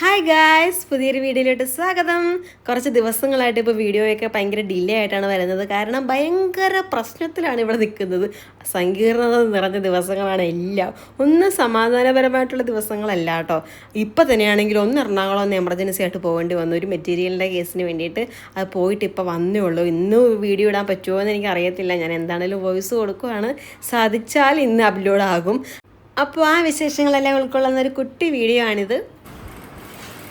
Hi guys പുതിയൊരു വീഡിയോയിലോട്ട് സ്വാഗതം. കുറച്ച് ദിവസങ്ങളായിട്ട് ഇപ്പോൾ വീഡിയോയൊക്കെ ഭയങ്കര ഡിലേ ആയിട്ടാണ് വരുന്നത്. കാരണം ഭയങ്കര പ്രശ്നത്തിലാണ് ഇവിടെ നിൽക്കുന്നത്. സങ്കീർണത നിറഞ്ഞ ദിവസങ്ങളാണ് എല്ലാം. ഒന്നും സമാധാനപരമായിട്ടുള്ള ദിവസങ്ങളല്ല കേട്ടോ. ഇപ്പം തന്നെയാണെങ്കിൽ ഒന്ന് എറണാകുളം ഒന്ന് എമർജൻസി ആയിട്ട് പോകേണ്ടി വന്നു. ഒരു മെറ്റീരിയലിന്റെ കേസിന് വേണ്ടിയിട്ട് അത് പോയിട്ട് ഇപ്പോൾ വന്നേ ഉള്ളൂ. ഇന്ന് വീഡിയോ ഇടാൻ പറ്റുമോ എന്ന് എനിക്ക് അറിയത്തില്ല. ഞാൻ എന്താണേലും വോയിസ് കൊടുക്കുവാണ്. സാധിച്ചാൽ ഇന്ന് അപ്ലോഡ് ആകും. അപ്പോൾ ആ വിശേഷങ്ങളെല്ലാം ഉൾക്കൊള്ളുന്ന ഒരു കുട്ടി വീഡിയോ ആണിത്.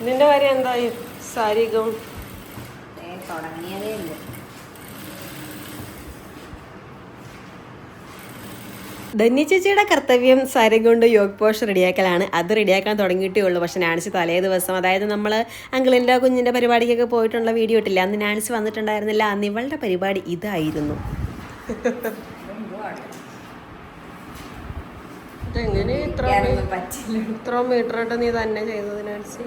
നിന്റെ കാര്യം എന്തായി? സാരികം തുടങ്ങിയതേ ഇല്ല. ധന്യ ചേച്ചിയുടെ കർത്തവ്യം സാരി കൊണ്ട് യോഗ് പോഷ് റെഡിയാക്കലാണ്. അത് റെഡിയാക്കാൻ തുടങ്ങിയിട്ടേ ഉള്ളൂ പക്ഷെ നാൻസി തലേ ദിവസം അതായത് നമ്മൾ അങ്കിളിന്റെ കുഞ്ഞിന്റെ പരിപാടിക്കൊക്കെ പോയിട്ടുള്ള വീഡിയോ ഇട്ടില്ല. അന്ന് നാൻസി വന്നിട്ടുണ്ടായിരുന്നില്ല. അന്ന് ഇവളുടെ പരിപാടി ഇതായിരുന്നു. എങ്ങനെ ഇത്ര ഇത്ര മീറ്റർ ആയിട്ട് നീ തന്നെ ചെയ്തത് നാൻസി?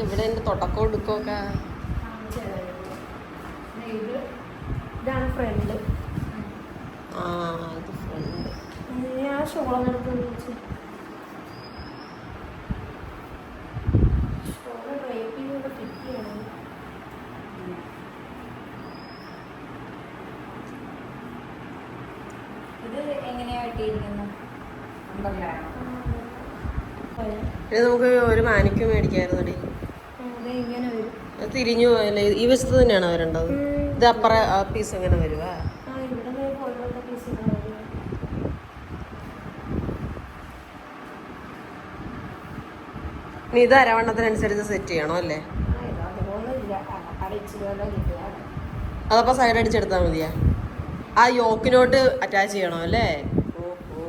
ഇവിടെ എന്റെ തുടക്കം എടുക്കൊക്കെ ഇതാണ് ഫ്രണ്ട് ആ ഇത് ഫ്രണ്ട് ഞാൻ ഷോളം എടുത്ത് വെച്ചു ഷോൾ ഡ്രൈപ്പ് ചെയ്ത് ഫിറ്റ് ചെയ്യണം ഇത് എങ്ങനെയാ വെട്ടിയിരിക്കുന്നത് അമ്പറിലാണോ ഇത് നമുക്ക് ഒരു മാനിക്കും മേടിക്കായിരുന്നു അടി ഇങ്ങനെ വരും. അത് തിരിഞ്ഞു പോയല്ലേ? ഈ വശത്ത് തന്നെയാണ് വരേണ്ടത്? ഇത് അപ്പറ പീസ് എങ്ങനെ വരുവാ? നീ ഇത് അരവണ്ണത്തിനനുസരിച്ച് സെറ്റ് ചെയ്യണോ അല്ലേ? അതപ്പോ സൈഡ് അടിച്ചെടുത്താൽ മതിയാ. ആ യോക്കിനോട്ട് അറ്റാച്ച് ചെയ്യണോ അല്ലേ ഓഹോ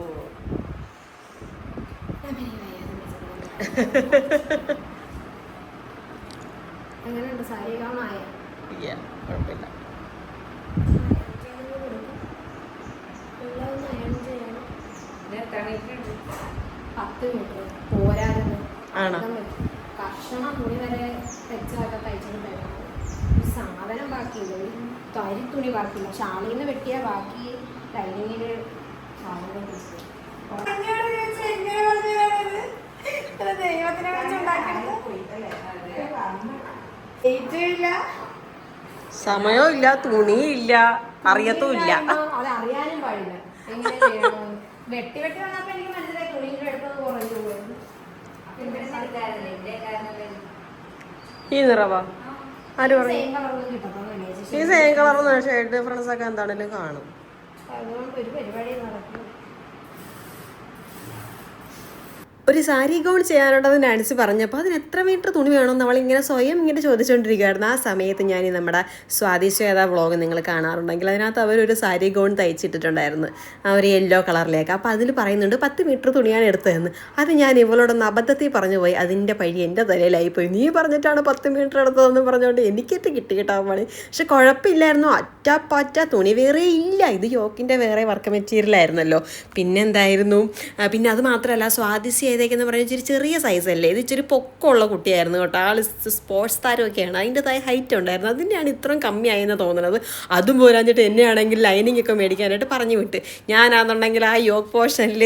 എങ്ങനെയുണ്ട് സാരി കാണായ ഇല്ല കുഴപ്പമില്ല എല്ലാം ഒന്ന് അയൺ ചെയ്യണം ഇത് പത്ത് മീറ്റർ. കഷണം തുണി വരെ വെച്ചതൊക്കെ തയ്ച്ചിട്ട് തരണം ഒരു സാധനം ബാക്കിയില്ല ഒരു തരി തുണി ബാക്കിയില്ല ഷാളിൽ നിന്ന് വെട്ടിയ ബാക്കി ലൈനിങ്ങിൽ സാധനം പിടിച്ചു. ദൈവത്തിനെ സമയവും ഇല്ല തുണിയും ഇല്ല അറിയത്തുമില്ല അത് അറിയാനും പാടില്ല. വെട്ടി വെട്ടി വന്നപ്പോ എനിക്ക് മനസ്സിലായി തുണിയുടെ കുറഞ്ഞു ഈ നിറവാ. ആര് പറഞ്ഞു ഈ സെയിം കളർ ഷെയ്ഡ് ഡിഫറൻസ് ഒക്കെ എന്താണെങ്കിലും കാണും. അതുകൊണ്ട് ഒരു പരിപാടി നടക്കും ഒരു സാരി ഗൗൺ ചെയ്യാനുണ്ടെന്ന് നാൻസി പറഞ്ഞപ്പോൾ അതിന് എത്ര മീറ്റർ തുണി വേണമെന്ന് അവളിങ്ങനെ സ്വയം ഇങ്ങനെ ചോദിച്ചുകൊണ്ടിരിക്കുകയായിരുന്നു ആ സമയത്ത് ഞാൻ ഈ നമ്മുടെ സ്വാദിശ്വേത വ്ളോഗ് നിങ്ങൾ കാണാറുണ്ടെങ്കിൽ അതിനകത്ത് അവരൊരു സാരി ഗൗൺ തയ്ച്ചിട്ടിട്ടുണ്ടായിരുന്നു. ആ ഒരു യെല്ലോ കളറിലേക്ക് അപ്പോൾ അതിൽ പറയുന്നുണ്ട് പത്ത് മീറ്റർ തുണിയാണ് എടുത്തതെന്ന്. അത് ഞാൻ ഇവളോടൊന്ന് അബദ്ധത്തിൽ പറഞ്ഞു പോയി. അതിന്റെ പഴി എന്റെ തലയിലായി പോയി. നീ പറഞ്ഞിട്ടാണ് പത്ത് മീറ്റർ എടുത്തതെന്ന് പറഞ്ഞുകൊണ്ട് എനിക്കിട്ട് കിട്ടി കിട്ടാൻ പണി. പക്ഷെ കുഴപ്പമില്ലായിരുന്നു അറ്റാപ്പറ്റ തുണി വേറെ ഇല്ല. ഇത് യോക്കിന്റെ വേറെ വർക്ക് മെറ്റീരിയലായിരുന്നല്ലോ പിന്നെന്തായിരുന്നു? പിന്നെ അത് മാത്രമല്ല സ്വാദിശ്യ ഏതേക്കെന്ന് പറഞ്ഞാൽ ഇച്ചിരി ചെറിയ സൈസല്ലേ ഇത് ഇച്ചിരി പൊക്കമുള്ള കുട്ടിയായിരുന്നു കേട്ടോ. ആൾ സ്പോർട്സ് താരമൊക്കെയാണ്. അതിന്റെതായ ഹൈറ്റ് ഉണ്ടായിരുന്നു. അതിന്റെയാണ് ഇത്രയും കമ്മിയായെന്ന് തോന്നുന്നത് അതും പോരാഞ്ഞിട്ട് എന്നെയാണെങ്കിൽ ലൈനിങ് ഒക്കെ മേടിക്കാനായിട്ട് പറഞ്ഞു വിട്ട്. ഞാനാണെന്നുണ്ടെങ്കിൽ ആ യോഗ് പോർഷനിൽ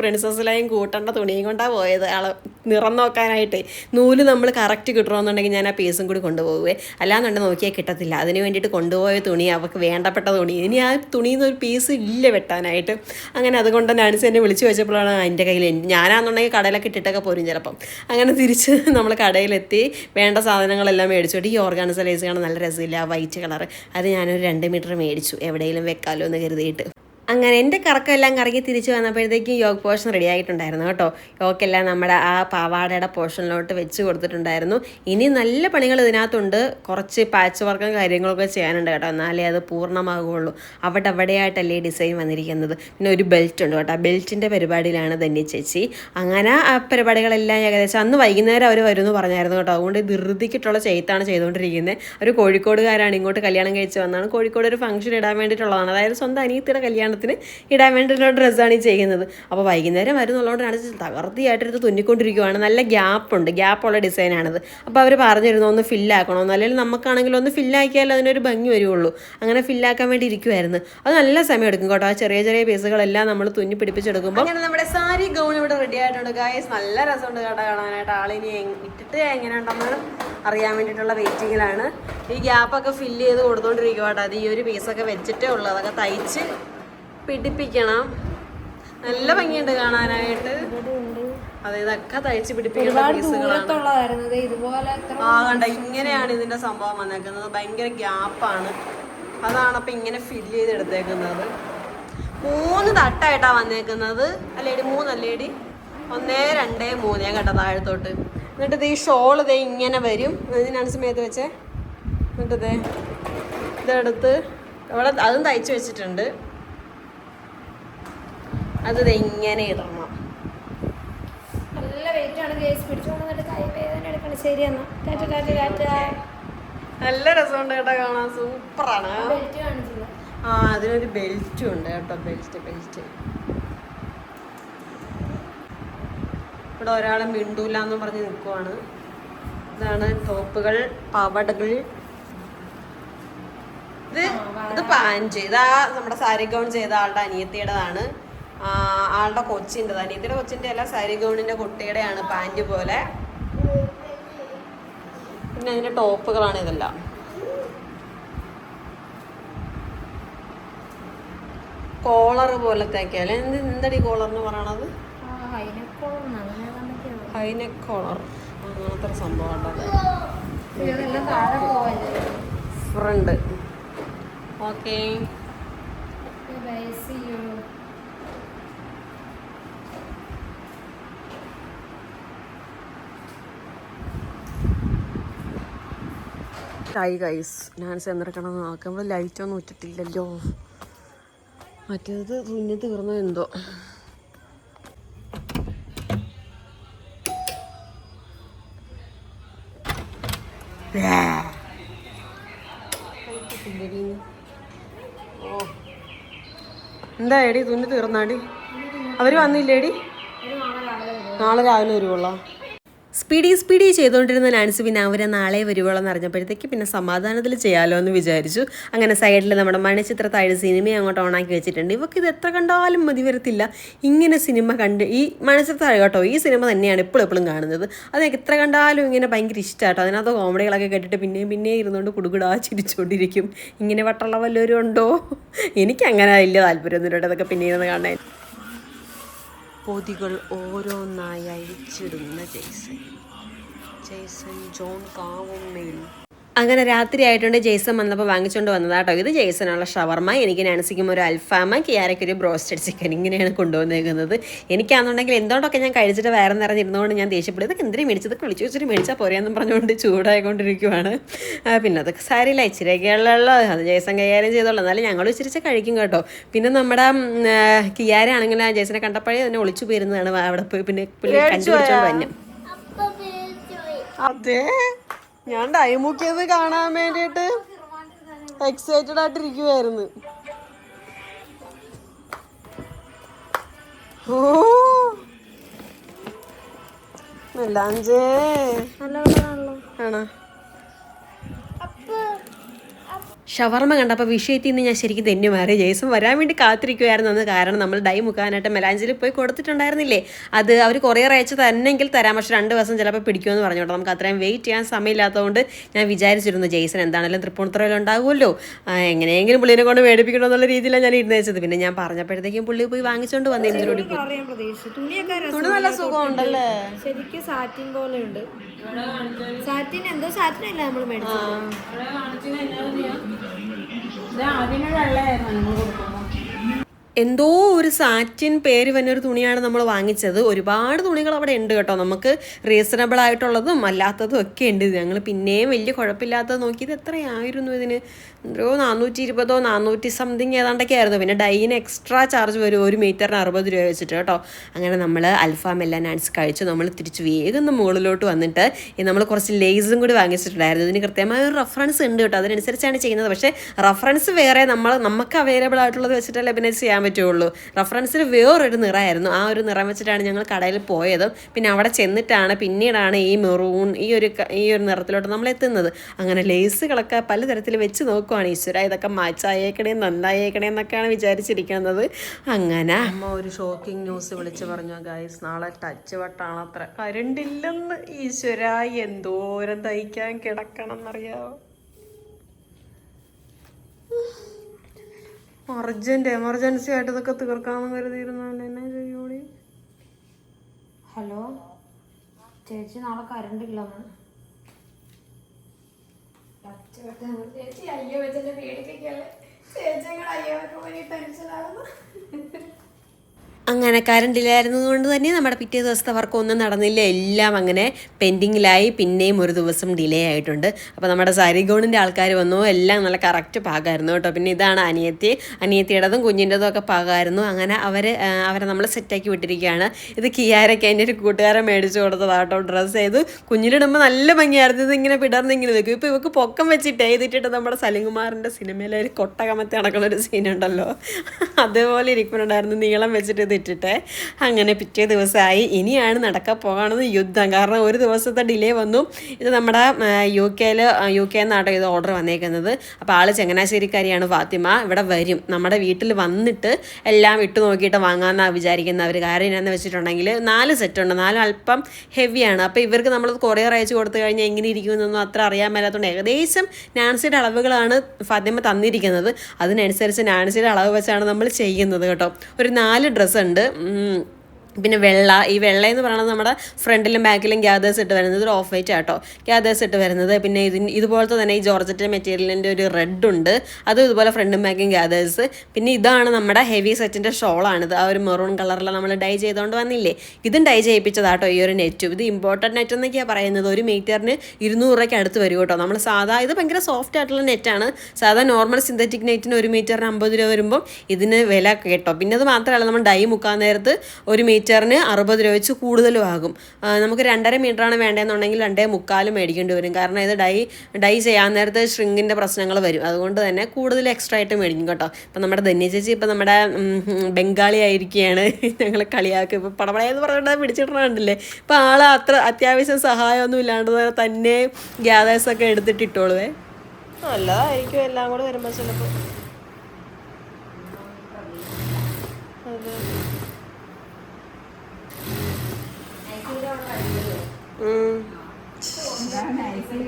പ്രിൻസസ് ലൈൻ കൂട്ടേണ്ട തുണിയും കൊണ്ടാണ് പോയത്. ആളെ നിറം നോക്കാനായിട്ട് നൂൽ നമ്മൾ കറക്റ്റ് കിട്ടണമെന്നുണ്ടെങ്കിൽ ഞാൻ ആ പീസും കൂടി കൊണ്ടുപോകുവേ. അല്ലാന്നുണ്ടെങ്കിൽ നോക്കിയാൽ കിട്ടത്തില്ല. അതിന് വേണ്ടിയിട്ട് കൊണ്ടുപോയ തുണി അവൾക്ക് വേണ്ടപ്പെട്ട തുണി. ഇനി ആ തുണിയിൽ നിന്ന് ഒരു പീസ് ഇല്ല വെട്ടാനായിട്ട്. അങ്ങനെ അതുകൊണ്ട് നാൻസി എന്നെ വിളിച്ചു വെച്ചപ്പോഴാണ് എന്റെ കയ്യിൽ ഞാനാണെന്നുണ്ടെങ്കിൽ കടയിലൊക്കെ ഇട്ടിട്ടൊക്കെ പോരും ചിലപ്പം. അങ്ങനെ തിരിച്ച് നമ്മൾ കടയിലെത്തി. വേണ്ട സാധനങ്ങളെല്ലാം മേടിച്ചോട്ട് ഈ ഓർഗാനിസ ലേസ് കാണാൻ നല്ല രസമില്ല. വൈറ്റ് കളർ അത് ഞാനൊരു രണ്ട് മീറ്റർ മേടിച്ചു. എവിടെയെങ്കിലും വെക്കാമല്ലോ എന്ന് കരുതിയിട്ട്. അങ്ങനെ എന്റെ കറക്കമെല്ലാം കറങ്ങി തിരിച്ചു വന്നപ്പോഴത്തേക്കും യോഗ പോർഷൻ റെഡി ആയിട്ടുണ്ടായിരുന്നു കേട്ടോ. യോഗക്കെല്ലാം നമ്മുടെ ആ പാവാടയുടെ പോർഷനിലോട്ട് വെച്ച് കൊടുത്തിട്ടുണ്ടായിരുന്നു. ഇനി നല്ല പണികൾ ഇതിനകത്തുണ്ട്. കുറച്ച് പാച്ച് വർക്കും കാര്യങ്ങളൊക്കെ ചെയ്യാനുണ്ട് കേട്ടോ. എന്നാലേ അത് പൂർണമാകുള്ളൂ അവിടെ അവിടെയായിട്ടല്ലേ ഡിസൈൻ വന്നിരിക്കുന്നത്. പിന്നെ ഒരു ബെൽറ്റ് ഉണ്ട് കേട്ടോ. ബെൽറ്റിന്റെ പരിപാടിയിലാണ് ധന്യ ചേച്ചി. അങ്ങനെ ആ പരിപാടികളെല്ലാം ഏകദേശം അന്ന് വൈകുന്നേരം അവർ വരുമെന്ന് പറഞ്ഞായിരുന്നു കേട്ടോ. അതുകൊണ്ട് ധൃതിക്കിട്ടുള്ള ചെയ്ത്താണ് ചെയ്തുകൊണ്ടിരിക്കുന്നത് ഒരു കോഴിക്കോടുകാരാണ് ഇങ്ങോട്ട് കല്യാണം കഴിച്ച് വന്നതാണ്. കോഴിക്കോട് ഒരു ഫംഗ്ഷൻ ഇടാൻ വേണ്ടിയിട്ടുള്ളതാണ്. അതായത് സ്വന്തം അനിയത്തിയുടെ കല്യാണത്തിന് കല്യാണത്തിന് ഇടാൻ വേണ്ടിയിട്ടുള്ള ഡ്രസ്സാണ് ഈ ചെയ്യുന്നത്. അപ്പോൾ വൈകുന്നേരം വരുന്നുള്ളതുകൊണ്ടാണ് തകർത്തിയായിട്ടെടുത്ത് തുന്നിക്കൊണ്ടിരിക്കുവാണ്. നല്ല ഗ്യാപ്പുണ്ട്. ഗ്യാപ്പുള്ള ഡിസൈനാണത്. അപ്പോൾ അവർ പറഞ്ഞിരുന്നു ഒന്ന് ഫില്ലാക്കണമെന്ന് അല്ലെങ്കിൽ നമുക്കാണെങ്കിൽ ഒന്ന് ഫില്ലാക്കിയാൽ അതിനൊരു ഭംഗി വരുള്ളൂ അങ്ങനെ ഫില്ലാക്കാൻ വേണ്ടി ഇരിക്കുമായിരുന്നു അത് നല്ല സമയം എടുക്കും കേട്ടോ. ആ ചെറിയ ചെറിയ പീസുകളെല്ലാം നമ്മൾ തുന്നി പിടിപ്പിച്ചെടുക്കുമ്പോൾ അങ്ങനെ നമ്മുടെ സാരി ഗൗൺ ഇവിടെ റെഡി ആയിട്ടുണ്ട് ഗായസ് നല്ല രസമുണ്ട് കേട്ടോ കാണാനായിട്ട്. ആളിനി ഇട്ടിട്ട് എങ്ങനെ ഉണ്ടെന്ന് അറിയാൻ വേണ്ടിയിട്ടുള്ള വെയിറ്റിങ്ങിലാണ് ഈ ഗ്യാപ്പൊക്കെ ഫില്ല് ചെയ്ത് കൊടുത്തോണ്ടിരിക്കുവാട്ടോ അത് ഈ ഒരു പീസൊക്കെ വെച്ചിട്ടേ ഉള്ളൂ. അതൊക്കെ തയ്ച്ച് പിടിപ്പിക്കണം. നല്ല ഭംഗിയുണ്ട് കാണാനായിട്ട്. അതെ ഇതൊക്കെ തയ്ച്ച് പിടിപ്പിക്കുന്ന പീസുകളാണ്. ആ കണ്ട ഇങ്ങനെയാണ് ഇതിന്റെ സംഭവം വന്നേക്കുന്നത്. ഭയങ്കര ഗ്യാപ്പാണ്. അതാണ് അപ്പൊ ഇങ്ങനെ ഫില്ല് ചെയ്ത് എടുത്തേക്കുന്നത് മൂന്ന് തട്ടായിട്ടാ വന്നേക്കുന്നത്. അല്ലേടി മൂന്നല്ലേടി ഒന്നേ രണ്ടേ മൂന്നേ കേട്ടോ താഴത്തോട്ട്. എന്നിട്ട് ഇത് ഈ ഷോൾ ഇതേ ഇങ്ങനെ വരും. ഇതിനാണ് സമയത്ത് വെച്ചേ. എന്നിട്ടതേ ഇതേ ഇതെടുത്ത്. അവിടെ അതും തയ്ച്ചു വെച്ചിട്ടുണ്ട്. അത് ഇങ്ങനെ ഇടണം. നല്ല വെയിറ്റ് ആണ് കേസ് പിടിച്ചുകൊണ്ട് വന്നിട്ട് കൈ വേദന എടുക്കണം ശരി എന്നാ. ടാറ്റ ടാറ്റ ടാറ്റ നല്ല രസമുണ്ട് കേട്ടോ കാണാൻ. സൂപ്പറാണ് ആ അതിനൊരു ബെൽറ്റും ഉണ്ട് കേട്ടോ. ബെൽറ്റ് ബെൽറ്റ് ഇവിടെ ഒരാളെ മിണ്ടൂല എന്ന് പറഞ്ഞ് നിൽക്കുവാണ് ഇതാണ് ടോപ്പുകൾ പാവടകൾ. ഇത് ഇത് പാൻ ചെയ്ത നമ്മുടെ സാരി ഗൗൺ ചെയ്ത ആളുടെ അനിയത്തിയുടേതാണ്. ആളുടെ കൊച്ചിന്റെ അനിയത്തിയുടെ കൊച്ചിന്റെ അല്ല സാരി ഗൗണിന്റെ കുട്ടിയുടെയാണ് പാന്റ് പോലെ. പിന്നെ അതിന്റെ ടോപ്പുകളാണ് ഇതെല്ലാം. കോളർ പോലത്തെ അല്ലെ എന്ത് എന്തടി കോളർ എന്ന് പറയണത്? ഹൈനെക്ക് കോളർ അങ്ങനത്തെ ഒരു സംഭവം friend. Okay bye see you hi guys ഞാൻ ചെന്നിറക്കണം നോക്കുമ്പോൾ ലൈറ്റ് ഒന്നും ഇട്ടിട്ടില്ലല്ലോ. മറ്റേത് തുന്നി തീർന്നു എന്തോ? എന്താ എടി തുന്നി തീർന്നാടി? അവർ വന്നില്ലേടി? നാളെ രാവിലെ വരുവുള്ളോ സ്പീഡി സ്പീഡി ചെയ്തുകൊണ്ടിരുന്ന നാൻസി പിന്നെ അവരെ നാളെ വരുവോളം എന്ന് അറിഞ്ഞപ്പോഴത്തേക്ക് പിന്നെ സമാധാനത്തിൽ ചെയ്യാമല്ലോ എന്ന് വിചാരിച്ചു. അങ്ങനെ സൈഡിൽ നമ്മുടെ മണിച്ചിത്ര താഴെ സിനിമ അങ്ങോട്ട് ഓണാക്കി വെച്ചിട്ടുണ്ട്. ഇവർക്ക് ഇത് എത്ര കണ്ടാലും മതി വരത്തില്ല. ഇങ്ങനെ സിനിമ കണ്ട് ഈ മണിച്ചിത്ര താഴെ കേട്ടോ ഈ സിനിമ തന്നെയാണ് എപ്പോഴും എപ്പോഴും കാണുന്നത്. അത് എത്ര കണ്ടാലും ഇങ്ങനെ ഭയങ്കര ഇഷ്ടമാട്ടോ അതിനകത്ത് കോമഡികളൊക്കെ കേട്ടിട്ട് പിന്നെയും പിന്നെയും ഇരുന്നുകൊണ്ട് കുടുകുടാ ചിരിച്ചുകൊണ്ടിരിക്കും ഇങ്ങനെ വട്ടുള്ള വല്ലവരും ഉണ്ടോ? എനിക്ക് അങ്ങനെ വലിയ താല്പര്യമൊന്നുമില്ല അതൊക്കെ പിന്നെ ഇരുന്ന് കാണാൻ. പൊതികൾ ഓരോന്നായി അഴിച്ചിടുന്ന ജെയ്സൺ. ജെയ്സൺ ജോൺ കാവുമ്മേൽ അങ്ങനെ രാത്രി ആയിട്ടുണ്ട്. ജെയ്സൺ വന്നപ്പോൾ വാങ്ങിച്ചുകൊണ്ട് വന്നതാട്ടോ. ഇത് ജെയ്സനുള്ള ഷവർമ. എനിക്ക് നാൻസിക്കും ഒരു അൽഫാമ കിയാരയ്ക്ക് ഒരു ബ്രോസ്റ്റഡ് ചിക്കൻ ഇങ്ങനെയാണ് കൊണ്ടുവന്നേക്കുന്നത്. എനിക്കാണെന്നുണ്ടെങ്കിൽ എന്തുകൊണ്ടൊക്കെ ഞാൻ കഴിച്ചിട്ട് വേറെ നിറഞ്ഞിരുന്നുകൊണ്ട് ഞാൻ ദേഷ്യപ്പെടും ഇതൊക്കെ എന്തിനും മേടിച്ചത്? കുളിച്ചു വെച്ചിട്ട് മേടിച്ചാൽ പോരെയെന്നും പറഞ്ഞുകൊണ്ട് ചൂടായിക്കൊണ്ടിരിക്കുവാണ്. പിന്നെ അതൊക്കെ സാരിയില്ല ഇച്ചിരിയൊക്കെയുള്ള അത് ജെയ്സൺ കൈകാര്യം ചെയ്തോളൂ. എന്നാലും ഞങ്ങൾ ഇച്ചിരിച്ച് കഴിക്കും കേട്ടോ. പിന്നെ നമ്മുടെ കിയാരാണെങ്കിൽ ആ ജെയ്സനെ കണ്ടപ്പോഴേ അതിനെ ഒളിച്ചു പോയിരുന്നതാണ്. അവിടെ പോയി പിന്നെ പുള്ളി കണ്ടുപിടിച്ചോണ്ട് തന്നെ അതെ. ഞാൻ ടൈമുക്കിയത് കാണാൻ വേണ്ടിയിട്ട് എക്സൈറ്റഡ് ആയിട്ടിരിക്കുവായിരുന്നു. ഓ. മെല്ലാഞ്ചേ ആണോ? ഷവർമ്മ കണ്ടപ്പോൾ വിഷയത്തിൽ നിന്ന് ഞാൻ ശരിക്കും തന്നെ മാറി. ജേസൺ വരാൻ വേണ്ടി കാത്തിരിക്കുമായിരുന്നു അന്ന് കാരണം നമ്മൾ ഡൈ മുക്കാനായിട്ട് മെലാഞ്ചിൽ പോയി കൊടുത്തിട്ടുണ്ടായിരുന്നില്ലേ? അത് അവർ കൊറിയർ അയച്ച് തന്നെങ്കിൽ തരാം. പക്ഷെ രണ്ട് ദിവസം ചിലപ്പോൾ പിടിക്കുമെന്ന് പറഞ്ഞു കേട്ടോ. നമുക്ക് അത്രയും വെയിറ്റ് ചെയ്യാൻ സമയമില്ലാത്തതുകൊണ്ട് ഞാൻ വിചാരിച്ചിരുന്നു ജെയ്സൺ എന്താണെങ്കിലും തൃപ്പൂണിത്തുറയിൽ ഉണ്ടാകുമല്ലോ. എങ്ങനെയെങ്കിലും പുള്ളിനെ കൊണ്ട് മേടിപ്പിക്കണം എന്നുള്ള രീതിയിലാണ് ഞാൻ ഇരുന്ന് വെച്ചത് പിന്നെ ഞാൻ പറഞ്ഞപ്പോഴത്തേക്കും പുള്ളി പോയി വാങ്ങിച്ചുകൊണ്ട് വന്നു ഇതിലൂടെ തുണി നല്ല സുഖമുണ്ടല്ലേ? ശരിക്കും സാറ്റിൻ പോലെ സാറ്റിൻ എന്തോ സാറ്റിനല്ല നമ്മൾ മേടിച്ചത്? എന്തോ ഒരു സാറ്റിൻ പേര് വന്നൊരു തുണിയാണ് നമ്മൾ വാങ്ങിച്ചത്. ഒരുപാട് തുണികൾ അവിടെ ഉണ്ട് കേട്ടോ. നമുക്ക് റീസണബിൾ ആയിട്ടുള്ളതും അല്ലാത്തതും ഒക്കെ ഉണ്ട്. ഞങ്ങൾ പിന്നെയും വലിയ കുഴപ്പമില്ലാത്തത് നോക്കിയത് എത്രയായിരുന്നു ഇതിന്? എന്തോ നാനൂറ്റി ഇരുപതോ നാനൂറ്റി സംതിങ് ഏതാണ്ടൊക്കെ ആയിരുന്നു. പിന്നെ ഡൈന് എക്സ്ട്രാ ചാർജ് വരും. ഒരു മീറ്ററിന് അറുപത് രൂപ വെച്ചിട്ട് കേട്ടോ. അങ്ങനെ നമ്മൾ അൽഫാം എല്ലാം നാൻസ് കഴിച്ചു നമ്മൾ തിരിച്ച് വേഗം മുകളിലോട്ട് വന്നിട്ട് നമ്മൾ കുറച്ച് ലേസും കൂടി വാങ്ങിച്ചിട്ടുണ്ടായിരുന്നു. ഇതിന് കൃത്യമായ ഒരു റഫറൻസ് ഉണ്ട് കേട്ടോ. അതിനനുസരിച്ചാണ് ചെയ്യുന്നത്. പക്ഷേ റഫറൻസ് വേറെ നമ്മൾ നമുക്ക് അവൈലബിൾ ആയിട്ടുള്ളത് വെച്ചിട്ടല്ലേ പിന്നെ ചെയ്യാൻ പറ്റുള്ളൂ. റഫറൻസിന് വേറൊരു നിറമായിരുന്നു. ആ ഒരു നിറം വെച്ചിട്ടാണ് ഞങ്ങൾ കടയിൽ പോയത്. പിന്നെ അവിടെ ചെന്നിട്ടാണ് പിന്നീടാണ് ഈ മെറൂൺ ഈ ഒരു ഈ ഒരു നിറത്തിലോട്ട് നമ്മൾ എത്തുന്നത്. അങ്ങനെ ലേസുകളൊക്കെ പലതരത്തിൽ വെച്ച് നോക്കുവാണ്. ഈശ്വര ഇതൊക്കെ മാച്ചായേക്കണേ നന്നായേക്കണേ എന്നൊക്കെയാണ് വിചാരിച്ചിരിക്കുന്നത്. അങ്ങനെ. അമ്മ ഒരു ഷോക്കിംഗ് ന്യൂസ് വിളിച്ച് പറഞ്ഞു ഗൈസ് നാളെ ടച്ച് വട്ടാണ് അത്ര കരണ്ടില്ലെന്ന്. ഈശ്വര എന്തോരം തയ്ക്കാൻ കിടക്കണം എന്നറിയാവോ അർജന്റ് എമർജൻസി ആയിട്ട് ഇതൊക്കെ തീർക്കാമെന്ന് കരുതിയിരുന്നോണ്ട് എന്നെ ചെയ്യൂടി ഹലോ? ചേച്ചി നാളെ കറണ്ട് ഇല്ലെന്ന് ചേച്ചി അയ്യോ വെച്ചെന്നെ പേടിപ്പിക്കല്ലേ? ചേച്ചി അയ്യോ ടെൻഷനാകുന്നു അങ്ങനെ കറണ്ട് ഇല്ലായിരുന്നത് കൊണ്ട് തന്നെ നമ്മുടെ പിറ്റേ ദിവസത്തെ വർക്ക് ഒന്നും നടന്നില്ല. എല്ലാം അങ്ങനെ പെൻഡിങ്ങിലായി പിന്നെയും ഒരു ദിവസം ഡിലേ ആയിട്ടുണ്ട്. അപ്പോൾ നമ്മുടെ സാരിഗോണിന്റെ ആൾക്കാർ വന്നു. എല്ലാം നല്ല കറക്റ്റ് പാകമായിരുന്നു കേട്ടോ. പിന്നെ ഇതാണ് അനിയത്തി. അനിയത്തിയുടേതും കുഞ്ഞിന്റെതും ഒക്കെ പാകമായിരുന്നു അങ്ങനെ അവർ അവരെ നമ്മൾ സെറ്റാക്കി വിട്ടിരിക്കുകയാണ്. ഇത് കിയാരൊക്കെ എന്റെ ഒരു കൂട്ടുകാരൻ മേടിച്ചു കൊടുത്തതാണ് കേട്ടോ. ഡ്രസ്സ് ചെയ്ത് കുഞ്ഞിനിടുമ്പോൾ നല്ല ഭംഗിയായിരുന്നു. ഇത് ഇങ്ങനെ പിടർന്ന് നിൽക്കും. ഇപ്പോൾ ഇവക്ക് പൊക്കം വെച്ചിട്ട് എഴുതിട്ടിട്ട് നമ്മുടെ സലിംകുമാറിന്റെ സിനിമയിലെ ഒരു കൊട്ടകമത്തി നടക്കുന്ന ഒരു സീനുണ്ടല്ലോ അതേപോലെ ഇരിക്കുന്നുണ്ടായിരുന്നു നീളം വെച്ചിട്ട് ഇത് ഇട്ടിട്ട് അങ്ങനെ പിറ്റേ ദിവസമായി ഇനിയാണ് നടക്കാൻ പോകണത് യുദ്ധം. കാരണം ഒരു ദിവസത്തെ ഡിലേ വന്നു. ഇത് നമ്മുടെ യു കെയിൽ യു കെ എന്നാട്ടോ ഇത് ഓർഡർ വന്നേക്കുന്നത്. അപ്പോൾ ആൾ ചങ്ങനാശ്ശേരിക്കാരിയാണ് ഫാത്തിമ. ഇവിടെ വരും. നമ്മുടെ വീട്ടിൽ വന്നിട്ട് എല്ലാം ഇട്ട് നോക്കിയിട്ട് വാങ്ങാമെന്നാണ് വിചാരിക്കുന്നവർ കാര്യം എന്നാന്ന് വെച്ചിട്ടുണ്ടെങ്കിൽ നാല് സെറ്റ് ഉണ്ട്. നാല് അല്പം ഹെവിയാണ് അപ്പോൾ ഇവർക്ക് നമ്മൾ കൊറിയർ അയച്ചു കൊടുത്തു കഴിഞ്ഞാൽ എങ്ങനെ ഇരിക്കുമെന്നൊന്നും അത്ര അറിയാൻ മേലാത്തതുകൊണ്ട് ഏകദേശം നാൻസിയുടെ അളവുകളാണ് ഫാത്തിമ തന്നിരിക്കുന്നത്. അതിനനുസരിച്ച് നാൻസിയുടെ അളവ് വെച്ചാണ് നമ്മൾ ചെയ്യുന്നത് കേട്ടോ. ഒരു നാല് ഡ്രസ്സ് ഉണ്ട്. പിന്നെ വെള്ള ഈ വെള്ള എന്ന് പറയുന്നത് നമ്മുടെ ഫ്രണ്ടിലും ബാക്കിലും ഗ്യാദേഴ്സ് ഇട്ട് വരുന്നത് ഒരു ഓഫ് വൈറ്റ് ആട്ടോ. ഗ്യാദേഴ്സ് ഇട്ട് വരുന്നത്. പിന്നെ ഇതിന് ഇതുപോലത്തെ തന്നെ ഈ ജോർജറ്റ് മെറ്റീരിയലിന്റെ ഒരു റെഡ് ഉണ്ട്. അതും ഇതുപോലെ ഫ്രണ്ടും ബാക്കും ഗ്യാദേഴ്സ് പിന്നെ ഇതാണ് നമ്മുടെ ഹെവി സെറ്റിന്റെ ഷോളാണിത്. ആ ഒരു മെറൂൺ കളറിൽ നമ്മൾ ഡൈ ചെയ്തുകൊണ്ട് വന്നില്ലേ? ഇതും ഡൈ ചെയ്യിപ്പിച്ചതാട്ടോ ഈ ഒരു നെറ്റ് ഇത് ഇമ്പോർട്ടന്റ് നെറ്റ് എന്നൊക്കെയാണ് പറയുന്നത്. ഒരു മീറ്ററിന് ഇരുന്നൂറ് രൂപയ്ക്ക് അടുത്ത് വരും കേട്ടോ. നമ്മൾ സാധാ ഇത് ഭയങ്കര സോഫ്റ്റ് ആയിട്ടുള്ള നെറ്റാണ് സാധാ നോർമൽ സിന്തറ്റിക് നെറ്റിന് ഒരു മീറ്ററിന് അമ്പത് രൂപ വരുമ്പോൾ ഇതിന് വില കേട്ടോ. പിന്നെ അത് മാത്രമല്ല നമ്മൾ ഡൈ മുക്കാൻ നേരത്ത് ഒരു മീറ്ററിന് അറുപത് രൂപ വെച്ച് കൂടുതലും ആകും. നമുക്ക് രണ്ടര മീറ്ററാണ് വേണ്ടതെന്നുണ്ടെങ്കിൽ രണ്ടേ മുക്കാലും മേടിക്കേണ്ടി വരും. കാരണം ഇത് ഡൈ ഡൈ ചെയ്യാൻ നേരത്തെ ഷ്രിങ്കിന്റെ പ്രശ്നങ്ങൾ വരും. അതുകൊണ്ട് തന്നെ കൂടുതൽ എക്സ്ട്രാ ആയിട്ട് മേടിക്കും കേട്ടോ. ഇപ്പം നമ്മുടെ ധന്യ ചേച്ചി ഇപ്പം നമ്മുടെ ബംഗാളി ആയിരിക്കുകയാണ്. ഞങ്ങൾ കളിയാക്കി. ഇപ്പം പടപടയെന്ന് പറഞ്ഞിട്ട് പിടിച്ചിട്ടുണ്ടല്ലേ ഇപ്പം ആൾ അത്ര അത്യാവശ്യം സഹായമൊന്നും ഇല്ലാണ്ട് തന്നെ ഗ്യാദേഴ്സൊക്കെ എടുത്തിട്ട് ഇട്ടോളുവേ. നല്ലതായിരിക്കും. എല്ലാം കൂടെ വരുമ്പോൾ ചിലപ്പോൾ അതെ ഉം.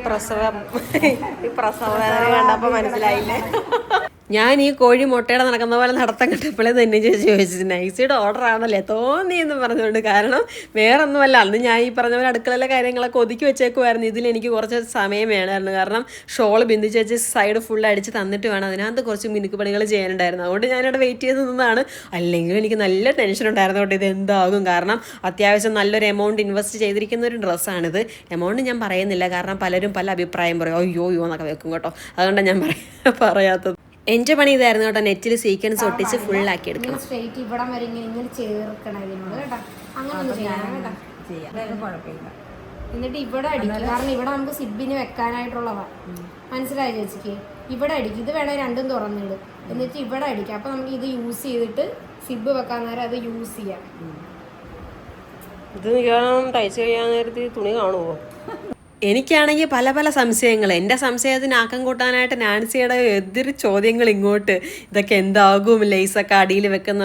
പ്രസവം. ഈ പ്രസവം വേദന കണ്ടപ്പോ മനസ്സിലായില്ലേ? ഞാൻ ഈ കോഴി മുട്ടയുടെ നടക്കുന്ന പോലെ നടത്തം കണ്ടപ്പോഴേ തന്നെ ചേച്ചി ചോദിച്ചു നൈസിയുടെ ഓർഡർ ആണല്ലേ? തോന്നി എന്ന് പറഞ്ഞുകൊണ്ട്. കാരണം വേറെ ഒന്നുമല്ല അന്ന് ഞാൻ ഈ പറഞ്ഞ പോലെ അടുക്കളയിലെ കാര്യങ്ങളൊക്കെ ഒതുക്കി വെച്ചേക്കുമായിരുന്നു ഇതിൽ എനിക്ക് കുറച്ച് സമയം വേണമായിരുന്നു. കാരണം ഷോൾ ബിന്ദു ചേച്ചി സൈഡ് ഫുൾ അടിച്ച് തന്നിട്ട് വേണം. അതിനകത്ത് കുറച്ച് മിനുക്ക് പണികൾ ചെയ്യാനുണ്ടായിരുന്നു. അതുകൊണ്ട് ഞാനിവിടെ വെയിറ്റ് ചെയ്ത് നിന്നതാണ്. അല്ലെങ്കിൽ എനിക്ക് നല്ല ടെൻഷൻ ഉണ്ടായിരുന്നു കൊണ്ട് ഇത് എന്താകും? കാരണം അത്യാവശ്യം നല്ലൊരു എമൗണ്ട് ഇൻവെസ്റ്റ് ചെയ്തിരിക്കുന്ന ഒരു ഡ്രസ്സാണിത് എമൗണ്ട് ഞാൻ പറയുന്നില്ല. കാരണം പലരും പല അഭിപ്രായം പറയും. അയ്യോ അയ്യോ എന്നൊക്കെ വെക്കും കേട്ടോ. അതുകൊണ്ടാണ് ഞാൻ പറയാ പറയാത്തത്. എന്റെ പണി ഇതായിരുന്നു കേട്ടോ നെറ്റിൽ സീക്വൻസ് ഒട്ടിച്ച് ഫുൾ ഫുള്ളാക്കി എടുക്കണം. സ്ട്രേറ്റ് ഇവിടം വരെ ഇങ്ങനെ ചേർക്കണം ഇതിനോട് കേട്ടോ. അങ്ങനെ ഒന്ന് ചെയ്യണം കേട്ടോ ചെയ്യാം. കുഴപ്പമില്ല. എന്നിട്ട് ഇവിടെ അടിക്കും. കാരണം ഇവിടെ നമുക്ക് സിബിന് വെക്കാനായിട്ടുള്ളതാ. മനസ്സിലായി ചേച്ചിക്ക്? ഇവിടെ അടിക്കും. ഇത് വേണേൽ രണ്ടും തുറന്നിട്. എന്നിട്ട് ഇവിടെ അടിക്കാം. അപ്പൊ നമുക്ക് ഇത് യൂസ് ചെയ്തിട്ട് സിബ് വെക്കാൻ നേരം അത് യൂസ് ചെയ്യാം. ഇത് നിൽക്കണം തയ്ച്ച് കഴിയാൻ നേരത്തെ തുണി കാണുമോ എനിക്കാണെങ്കിൽ പല പല സംശയങ്ങൾ. എന്റെ സംശയത്തിന് ആക്കം കൂട്ടാനായിട്ട് നാൻസിയുടെ എതിരി ചോദ്യങ്ങൾ ഇങ്ങോട്ട് ഇതൊക്കെ എന്താകും? ലേസൊക്കെ അടിയിൽ വെക്കുന്ന